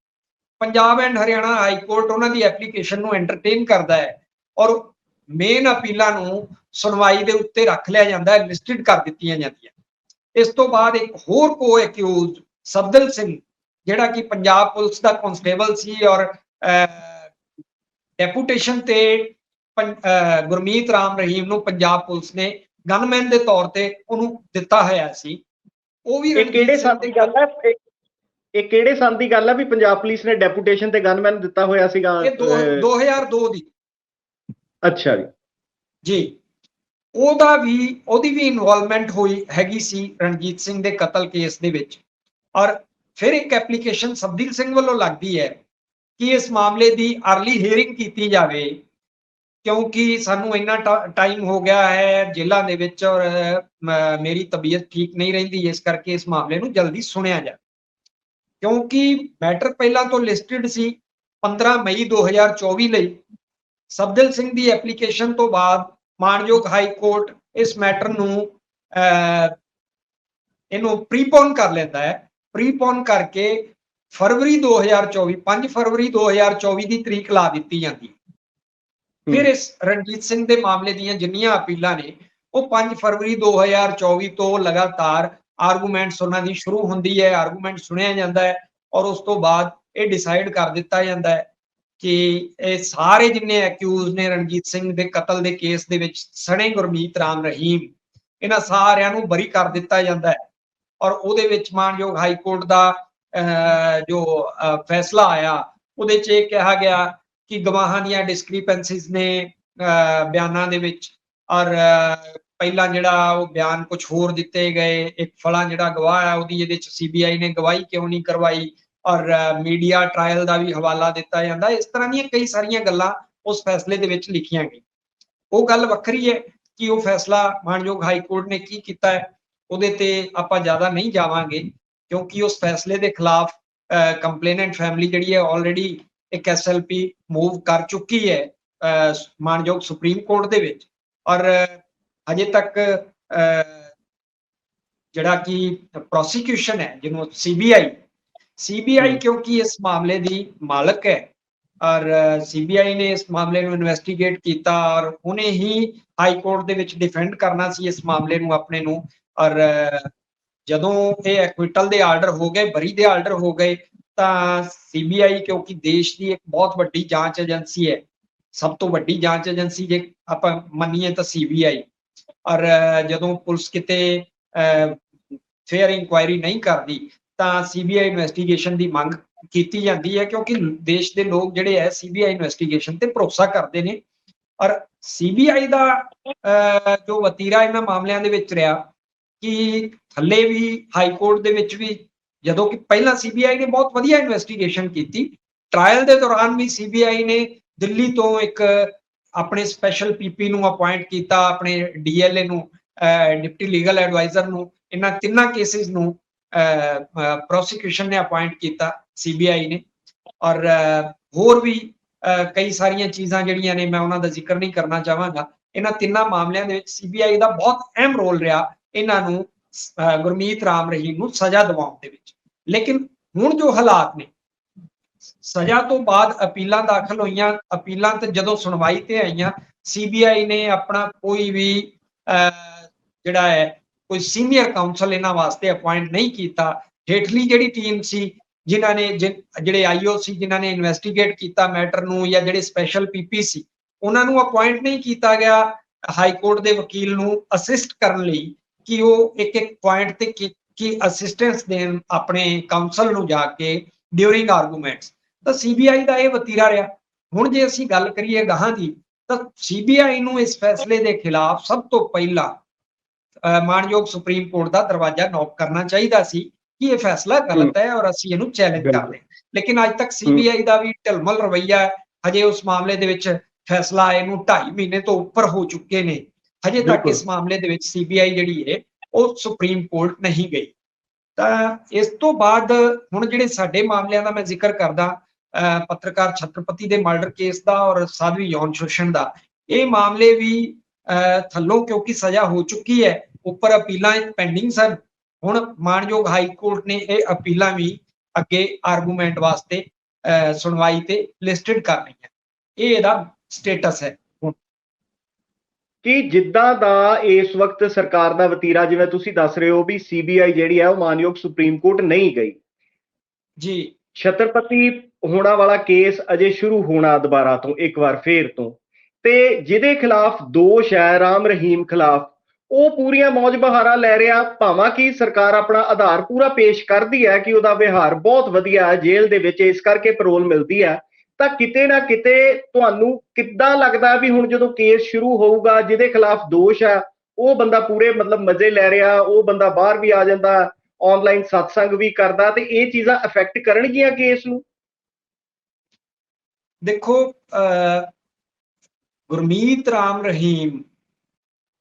Punjab and Haryana high court ਉਹਨਾਂ ਦੀ ਐਪਲੀਕੇਸ਼ਨ ਨੂੰ ਐਂਟਰਟੇਨ ਕਰਦਾ ਹੈ ਔਰ ਮੇਨ ਅਪੀਲਾਂ ਨੂੰ ਸੁਣਵਾਈ ਦੇ ਉੱਤੇ ਰੱਖ ਲਿਆ ਜਾਂਦਾ ਹੈ ਲਿਸਟਡ ਕਰ ਦਿੱਤੀਆਂ ਜਾਂਦੀਆਂ। ਇਸ ਤੋਂ ਬਾਅਦ ਇੱਕ ਹੋਰ ਕੋ ਐਕਿਊਜ਼ ਸਬਦਲ ਸਿੰਘ, ਜਿਹੜਾ ਕਿ ਪੰਜਾਬ ਪੁਲਿਸ ਦਾ ਕਨਸਟੇਬਲ ਸੀ ਔਰ ਡੈਪੂਟੇਸ਼ਨ ਤੇ ਪੰ- ਗੁਰਮੀਤ ਰਾਮ ਰਹੀਮ ਨੂੰ ਪੰਜਾਬ ਪੁਲਿਸ ਨੇ ਗਨਮੈਨ ਦੇ ਤੌਰ ਤੇ ਉਹਨੂੰ ਦਿੱਤਾ ਹੋਇਆ ਸੀ। ਉਹ ਵੀ ਇਹ ਕਿਹੜੇ ਸਾਲ ਦੀ ਗੱਲ ਹੈ? ਇਹ- ਕਿਹੜੇ ਸਾਲ ਦੀ ਗੱਲ ਹੈ ਵੀ ਪੰਜਾਬ ਪੁਲਿਸ ਨੇ ਡੈਪੂਟੇਸ਼ਨ ਤੇ ਗਨਮੈਨ ਦਿੱਤਾ ਹੋਇਆ ਸੀਗਾ ਇਹ ਦੋ- ਅਹ, 2002 ਦੀ ਅੱਛਾ ਜੀ। ਜੀ। ਉਹਦਾ ਵੀ ਉਹਦੀ ਵੀ ਇਨਵੋਲਵਮੈਂਟ ਹੋਈ ਹੈਗੀ ਸੀ ਰਣਜੀਤ ਸਿੰਘ ਦੇ ਕਤਲ ਕੇਸ ਦੇ ਵਿੱਚ। ਔਰ ਫਿਰ ਇੱਕ ਐਪਲੀਕੇਸ਼ਨ ਸਬਦੀਲ ਸਿੰਘ ਵੱਲੋਂ ਲੱਗਦੀ ਹੈ ਕਿ ਇਸ ਮਾਮਲੇ ਦੀ ਅਰਲੀ ਹੀਅਰਿੰਗ ਕੀਤੀ ਜਾਵੇ। ਕਿਉਂਕਿ ਸਾਨੂੰ ਇੰਨਾ ਟਾਈਮ ਹੋ ਗਿਆ ਹੈ ਜੇਲ੍ਹਾਂ ਦੇ ਵਿੱਚ ਔਰ ਮੇਰੀ ਤਬੀਅਤ ਠੀਕ ਨਹੀਂ ਰਹਿੰਦੀ, ਇਸ ਕਰਕੇ ਇਸ ਮਾਮਲੇ ਨੂੰ ਜਲਦੀ ਸੁਣਿਆ ਜਾ ਕਿਉਂਕਿ ਮੈਟਰ ਪਹਿਲਾਂ ਤੋਂ ਲਿਸਟਡ ਸੀ 15 ਮਈ 2024 ਲਈ। ਸਬਦਲ ਸਿੰਘ ਦੀ ਐਪਲੀਕੇਸ਼ਨ ਤੋਂ ਬਾਅਦ ਮਾਨਯੋਗ ਹਾਈ ਕੋਰਟ ਇਸ ਮੈਟਰ ਨੂੰ ਇਹਨੂੰ ਪ੍ਰੀਪੋਨ ਕਰ ਲੈਂਦਾ ਹੈ। ਪ੍ਰੀਪੋਨ ਕਰਕੇ ਫਰਵਰੀ 2024 5 ਫਰਵਰੀ 2024 ਦੀ ਤਰੀਕ ਲਾ ਦਿੱਤੀ ਜਾਂਦੀ ਹੈ। ਫਿਰ ਇਸ ਰਣਜੀਤ ਸਿੰਘ ਦੇ ਮਾਮਲੇ ਦੀਆਂ ਜਿੰਨੀਆਂ ਅਪੀਲਾਂ ਨੇ ਉਹ 5 ਫਰਵਰੀ 2024 ਤੋਂ ਲਗਾਤਾਰ ਆਰਗੂਮੈਂਟਸ ਉਹਨਾਂ ਦੀ ਸ਼ੁਰੂ ਹੁੰਦੀ ਹੈ ਆਰਗੂਮੈਂਟ ਸੁਣਿਆ ਜਾਂਦਾ ਹੈ ਔਰ ਉਸ ਤੋਂ ਬਾਅਦ ਇਹ ਡਿਸਾਈਡ ਕਰ ਦਿੱਤਾ ਜਾਂਦਾ ਹੈ ਕਿ ਇਹ ਸਾਰੇ ਜਿੰਨੇ ਅਕਿਊਜ਼ ਨੇ ਰਣਜੀਤ ਸਿੰਘ ਦੇ ਕਤਲ ਦੇ ਕੇਸ ਦੇ ਵਿੱਚ ਸਣੇ ਗੁਰਮੀਤ ਰਾਮ ਰਹੀਮ ਇਹਨਾਂ ਸਾਰਿਆਂ ਨੂੰ ਬਰੀ ਕਰ ਦਿੱਤਾ ਜਾਂਦਾ ਹੈ ਔਰ ਉਹਦੇ ਵਿੱਚ ਮਾਨਯੋਗ ਹਾਈ ਕੋਰਟ ਦਾ ਜੋ ਫੈਸਲਾ ਆਇਆ ਉਹਦੇ 'ਚ ਇਹ ਕਿਹਾ ਗਿਆ ਕਿ ਗਵਾਹਾਂ ਦੀਆਂ ਡਿਸਕ੍ਰਿਪੈਂਸੀਜ਼ ਨੇ ਬਿਆਨਾਂ ਦੇ ਵਿੱਚ ਔਰ ਪਹਿਲਾਂ ਜਿਹੜਾ ਉਹ ਬਿਆਨ ਕੁਝ ਹੋਰ ਦਿੱਤੇ ਗਏ, ਇੱਕ ਫਲਾਂ ਜਿਹੜਾ ਗਵਾਹ ਹੈ ਉਹਦੀ ਇਹਦੇ 'ਚ ਸੀਬੀਆਈ ਨੇ ਗਵਾਹੀ ਕਿਉਂ ਨਹੀਂ ਕਰਵਾਈ ਔਰ ਮੀਡੀਆ ਟ੍ਰਾਇਲ ਦਾ ਵੀ ਹਵਾਲਾ ਦਿੱਤਾ ਜਾਂਦਾ, ਇਸ ਤਰ੍ਹਾਂ ਦੀਆਂ ਕਈ ਸਾਰੀਆਂ ਗੱਲਾਂ ਉਸ ਫੈਸਲੇ ਦੇ ਵਿੱਚ ਲਿਖੀਆਂ ਗਈਆਂ। ਉਹ ਗੱਲ ਵੱਖਰੀ ਹੈ ਕਿ ਉਹ ਫੈਸਲਾ ਮਾਨਯੋਗ ਹਾਈ ਕੋਰਟ ਨੇ ਕੀ ਕੀਤਾ ਹੈ, ਉਹਦੇ ਤੇ ਆਪਾਂ ਜ਼ਿਆਦਾ ਨਹੀਂ ਜਾਵਾਂਗੇ ਕਿਉਂਕਿ ਉਸ ਫੈਸਲੇ ਦੇ ਖਿਲਾਫ ਕੰਪਲੇਨੈਂਟ ਫੈਮਿਲੀ ਜਿਹੜੀ ਹੈ ਆਲਰੇਡੀ ਇੱਕ ਐਸਐਲਪੀ ਮੂਵ ਕਰ ਚੁੱਕੀ ਹੈ ਮਾਨਯੋਗ ਸੁਪਰੀਮ ਕੋਰਟ ਦੇ ਵਿੱਚ। ਔਰ ਅਜੇ ਤੱਕ ਜਿਹੜਾ ਕਿ ਪ੍ਰੋਸੀਕਿਊਸ਼ਨ ਹੈ ਜਿਹਨੂੰ ਸੀਬੀਆਈ ਸੀਬੀਆਈ। ਕਿਉਂਕਿ ਇਸ ਮਾਮਲੇ ਦੀ ਮਾਲਕ ਹੈ। ਔਰ ਸੀਬੀਆਈ ਨੇ ਇਸ ਮਾਮਲੇ ਨੂੰ ਇਨਵੈਸਟੀਗੇਟ ਕੀਤਾ ਔਰ ਉਹਨੇ ਹੀ ਹਾਈ ਕੋਰਟ ਦੇ ਵਿੱਚ ਡਿਫੈਂਡ ਕਰਨਾ ਸੀ ਇਸ ਮਾਮਲੇ ਨੂੰ ਆਪਣੇ ਨੂੰ। ਔਰ ਜਦੋਂ ਇਹ ਐਕਵਿਟਲ ਦੇ ਆਰਡਰ ਹੋ ਗਏ ਬਰੀ ਦੇ ਆਰਡਰ ਹੋ ਗਏ ਤਾਂ ਸੀਬੀਆਈ ਕਿਉਂਕਿ ਦੇਸ਼ ਦੀ ਇੱਕ ਬਹੁਤ ਵੱਡੀ ਜਾਂਚ ਏਜੰਸੀ ਹੈ ਸਭ ਤੋਂ ਵੱਡੀ ਜਾਂਚ ਏਜੰਸੀ ਜੇ ਆਪਾਂ ਮੰਨੀਏ ਤਾਂ ਸੀਬੀਆਈ ਔਰ ਅਹ, ਜਦੋਂ ਪੁਲਿਸ ਕਿਤੇ ਫੇਅਰ ਇਨਕੁਆਇਰੀ ਨਹੀਂ ਕਰਦੀ ਤਾਂ ਸੀਬੀਆਈ ਇਨਵੈਸਟੀਗੇਸ਼ਨ ਦੀ ਮੰਗ ਕੀਤੀ ਜਾਂਦੀ ਹੈ ਕਿਉਂਕਿ ਦੇਸ਼ ਦੇ ਲੋਕ ਜਿਹੜੇ ਹੈ ਸੀਬੀਆਈ ਇਨਵੈਸਟੀਗੇਸ਼ਨ ਤੇ ਭਰੋਸਾ ਕਰਦੇ ਨੇ। ਔਰ ਸੀਬੀਆਈ ਦਾ ਅਹ, ਜੋ ਵਤੀਰਾ ਇਹਨਾਂ ਮਾਮਲਿਆਂ ਦੇ ਵਿੱਚ ਰਿਹਾ ਕਿ ਥੱਲੇ ਵੀ ਹਾਈ ਕੋਰਟ ਦੇ ਵਿੱਚ ਵੀ ਜਦੋਂ ਕਿ ਪਹਿਲਾਂ ਸੀਬੀਆਈ ਨੇ ਬਹੁਤ ਵਧੀਆ ਇਨਵੈਸਟੀਗੇਸ਼ਨ ਕੀਤੀ। ਟ੍ਰਾਇਲ ਦੇ ਦੌਰਾਨ ਵੀ ਸੀਬੀਆਈ ਨੇ ਦਿੱਲੀ ਤੋਂ ਇੱਕ ਆਪਣੇ ਸਪੈਸ਼ਲ ਪੀਪੀ ਨੂੰ ਅਪਾਇੰਟ ਕੀਤਾ, ਆਪਣੇ ਡੀਐਲਏ ਨੂੰ ਡਿਪਟੀ ਲੀਗਲ ਐਡਵਾਈਜ਼ਰ ਨੂੰ, ਇਹਨਾਂ ਤਿੰਨਾਂ ਕੇਸਿਸ ਨੂੰ ਪ੍ਰੋਸੀਕਿਊਸ਼ਨ ਨੇ ਅਪਾਇੰਟ ਕੀਤਾ ਸੀਬੀਆਈ ਨੇ। ਔਰ ਹੋਰ ਵੀ ਕਈ ਸਾਰੀਆਂ ਚੀਜ਼ਾਂ ਜਿਹੜੀਆਂ ਨੇ ਮੈਂ ਉਹਨਾਂ ਦਾ ਜ਼ਿਕਰ ਨਹੀਂ ਕਰਨਾ ਚਾਹਾਂਗਾ। ਇਹਨਾਂ ਤਿੰਨਾਂ ਮਾਮਲਿਆਂ ਦੇ ਵਿੱਚ ਸੀਬੀਆਈ ਦਾ ਬਹੁਤ ਅਹਿਮ ਰੋਲ ਰਿਹਾ। ਇਹਨਾਂ ਨੂੰ ਗੁਰਮੀਤ ਰਾਮ ਰਹੀਮ ਨੂੰ ਸਜ਼ਾ ਦਿਵਾਉਣ ਦੇ ਵਿੱਚ। ਲੇਕਿਨ ਹੁਣ ਜੋ ਹਾਲਾਤ ਨੇ, ਸਜ਼ਾ ਤੋਂ ਬਾਅਦ ਅਪੀਲਾਂ ਦਾਖਲ ਹੋਈਆਂ, ਅਪੀਲਾਂ ਤੇ ਜਦੋਂ ਸੁਣਵਾਈ ਤੇ ਆਈਆਂ ਸੀਬੀਆਈ ਨੇ ਆਪਣਾ ਕੋਈ ਵੀ ਜਿਹੜਾ ਹੈ, ਕੋਈ ਸੀਨੀਅਰ ਕਾਉਂਸਲ ਇਹਨਾਂ ਵਾਸਤੇ ਅਪਾਇੰਟ ਨਹੀਂ ਕੀਤਾ। ਹੇਠਲੀ ਜਿਹੜੀ ਟੀਮ ਸੀ, ਜਿਨ੍ਹਾਂ ਨੇ, ਜਿ- ਜਿਹੜੇ ਆਈਓ ਸੀ, ਜਿਨ੍ਹਾਂ ਨੇ ਇਨਵੈਸਟੀਗੇਟ ਕੀਤਾ ਮੈਟਰ ਨੂੰ ਜਾਂ ਜਿਹੜੇ ਸਪੈਸ਼ਲ ਪੀਪੀ ਸੀ, ਉਹਨਾਂ ਨੂੰ ਅਪਾਇੰਟ ਨਹੀਂ ਕੀਤਾ ਗਿਆ। ਹਾਈ ਕੋਰਟ ਦੇ ਵਕੀਲ ਨੂੰ ਅਸਿਸਟ ਕਰਨ ਲਈ ਕਿ ਉਹ ਇੱਕ ਇੱਕ ਪੁਆਇੰਟ ਤੇ ਕੀ- ਅਸਿਸਟੈਂਸ ਦੇਣ ਆਪਣੇ ਕਾਉਂਸਲ ਨੂੰ ਜਾ ਕੇ ਡਿਊਰਿੰਗ ਆਰਗੂਮੈਂਟਸ ਤਾਂ ਸੀਬੀਆਈ ਦਾ ਇਹ ਵਤੀਰਾ ਰਿਹਾ ਹੁਣ ਜੇ ਅਸੀਂ ਗੱਲ ਕਰੀਏ ਗਾਹਾਂ ਦੀ ਤਾਂ ਸੀਬੀਆਈ ਨੂੰ ਇਸ ਫੈਸਲੇ ਦੇ ਖਿਲਾਫ ਸਭ ਤੋਂ ਪਹਿਲਾਂ ਅਹ, ਸੁਪਰੀਮ ਕੋਰਟ ਦਾ ਦਰਵਾਜ਼ਾ ਨੌਕ ਕਰਨਾ ਚਾਹੀਦਾ ਸੀ ਕਿ ਇਹ ਫੈਸਲਾ ਗਲਤ ਹੈ ਔਰ ਅਸੀਂ ਇਹਨੂੰ ਚੈਲੰਜ ਕਰ ਬਿਲਕੁਲ। ਹਾਂ। ਲੇਕਿਨ ਅੱਜ ਤੱਕ ਸੀਬੀਆਈ ਦਾ ਵੀ ਢਿਲਮਲ ਰਵੱਈਆ ਹਜੇ ਉਸ ਮਾਮਲੇ ਦੇ ਵਿੱਚ ਫੈਸਲਾ ਆਏ ਨੂੰ 2.5 ਮਹੀਨੇ ਤੋਂ ਉੱਪਰ ਹੋ ਚੁੱਕੇ ਨੇ ਹਜੇ ਤੱਕ। ਇਸ ਮਾਮਲੇ ਦੇ ਵਿੱਚ ਸੀਬੀਆਈ ਜਿਹੜੀ ਹੈ ਉਹ ਸੁਪਰੀਮ ਕੋਰਟ ਨਹੀਂ ਗਈ। ਤਾਂ ਇਸ ਤੋਂ ਬਾਅਦ ਹੁਣ ਜਿਹੜੇ ਸਾਡੇ ਮਾਮਲਿਆਂ ਦਾ ਮੈਂ ਜ਼ਿਕਰ ਕਰਦਾ ਪੱਤਰਕਾਰ ਛਤਰਪਤੀ ਦੇ ਮਰਡਰ ਕੇਸ ਦਾ ਔਰ ਸਾਧਵੀ ਯੌਨ ਸ਼ੋਸ਼ਣ ਦਾ ਇਹ ਮਾਮਲੇ ਵੀ ਥੱਲੋਂ ਕਿਉਂਕਿ ਸਜ਼ਾ ਹੋ ਚੁੱਕੀ ਹੈ ਉੱਪਰ ਅਪੀਲਾਂ ਪੈਂਡਿੰਗ ਸਨ। ਹੁਣ ਮਾਨਯੋਗ ਹਾਈ ਕੋਰਟ ਨੇ ਇਹ ਅਪੀਲਾਂ ਵੀ ਅੱਗੇ ਆਰਗੂਮੈਂਟ ਵਾਸਤੇ ਸੁਣਵਾਈ ਤੇ ਲਿਸਟਡ ਕਰ ਲਈਆਂ। ਇਹ ਇਹਦਾ ਸਟੇਟਸ ਹੈ। ਕਿ ਜਿੱਦਾਂ ਦਾ ਇਸ ਵਕਤ ਸਰਕਾਰ ਦਾ ਵਤੀਰਾ ਜਿਵੇਂ ਤੁਸੀਂ ਦੱਸ ਰਹੇ ਹੋ ਵੀ ਸੀਬੀਆਈ ਜਿਹੜੀ ਹੈ ਉਹ ਮਾਨਯੋਗ ਸੁਪਰੀਮ ਕੋਰਟ ਨਹੀਂ ਗਈ। ਜੀ। ਛਤਰਪਤੀ ਹੋਣਾ ਵਾਲਾ ਕੇਸ ਅਜੇ ਸ਼ੁਰੂ ਹੋਣਾ ਦੁਬਾਰਾ ਤੋਂ ਇੱਕ ਵਾਰ ਫੇਰ ਤੋਂ। ਤੇ ਜਿਹਦੇ ਖਿਲਾਫ ਦੋਸ਼ ਹੈ ਰਾਮ ਰਹੀਮ ਖਿਲਾਫ ਉਹ ਪੂਰੀਆਂ ਮੌਜ ਬਹਾਰਾਂ ਲੈ ਰਿਹਾ ਭਾਵਾਂ ਕਿ ਸਰਕਾਰ ਆਪਣਾ ਆਧਾਰ ਪੂਰਾ ਪੇਸ਼ ਕਰਦੀ ਹੈ ਕਿ ਉਹਦਾ ਵਿਹਾਰ ਬਹੁਤ ਵਧੀਆ ਹੈ ਜੇਲ੍ਹ ਦੇ ਵਿੱਚ ਇਸ ਕਰਕੇ ਪੈਰੋਲ ਮਿਲਦੀ ਹੈ। ਤਾਂ ਕਿਤੇ ਨਾ ਕਿਤੇ ਤੁਹਾਨੂੰ ਕਿੱਦਾਂ ਲੱਗਦਾ ਵੀ ਹੁਣ ਜਦੋਂ ਕੇਸ ਸ਼ੁਰੂ ਹੋਊਗਾ ਜਿਹਦੇ ਖਿਲਾਫ ਦੋਸ਼ ਹੈ ਉਹ ਬੰਦਾ ਪੂਰੇ ਮਤਲਬ ਮਜ਼ੇ ਲੈ ਰਿਹਾ ਉਹ ਬੰਦਾ ਬਾਹਰ ਵੀ ਆ ਜਾਂਦਾ ਆਨਲਾਈਨ satsang ਵੀ ਕਰਦਾ ਤੇ ਇਹ ਚੀਜ਼ਾਂ ਅਫੈਕਟ ਕਰਨਗੀਆਂ ਕੇਸ ਨੂੰ? ਦੇਖੋ ਅਹ, ਗੁਰਮੀਤ ਰਾਮ ਰਹੀਮ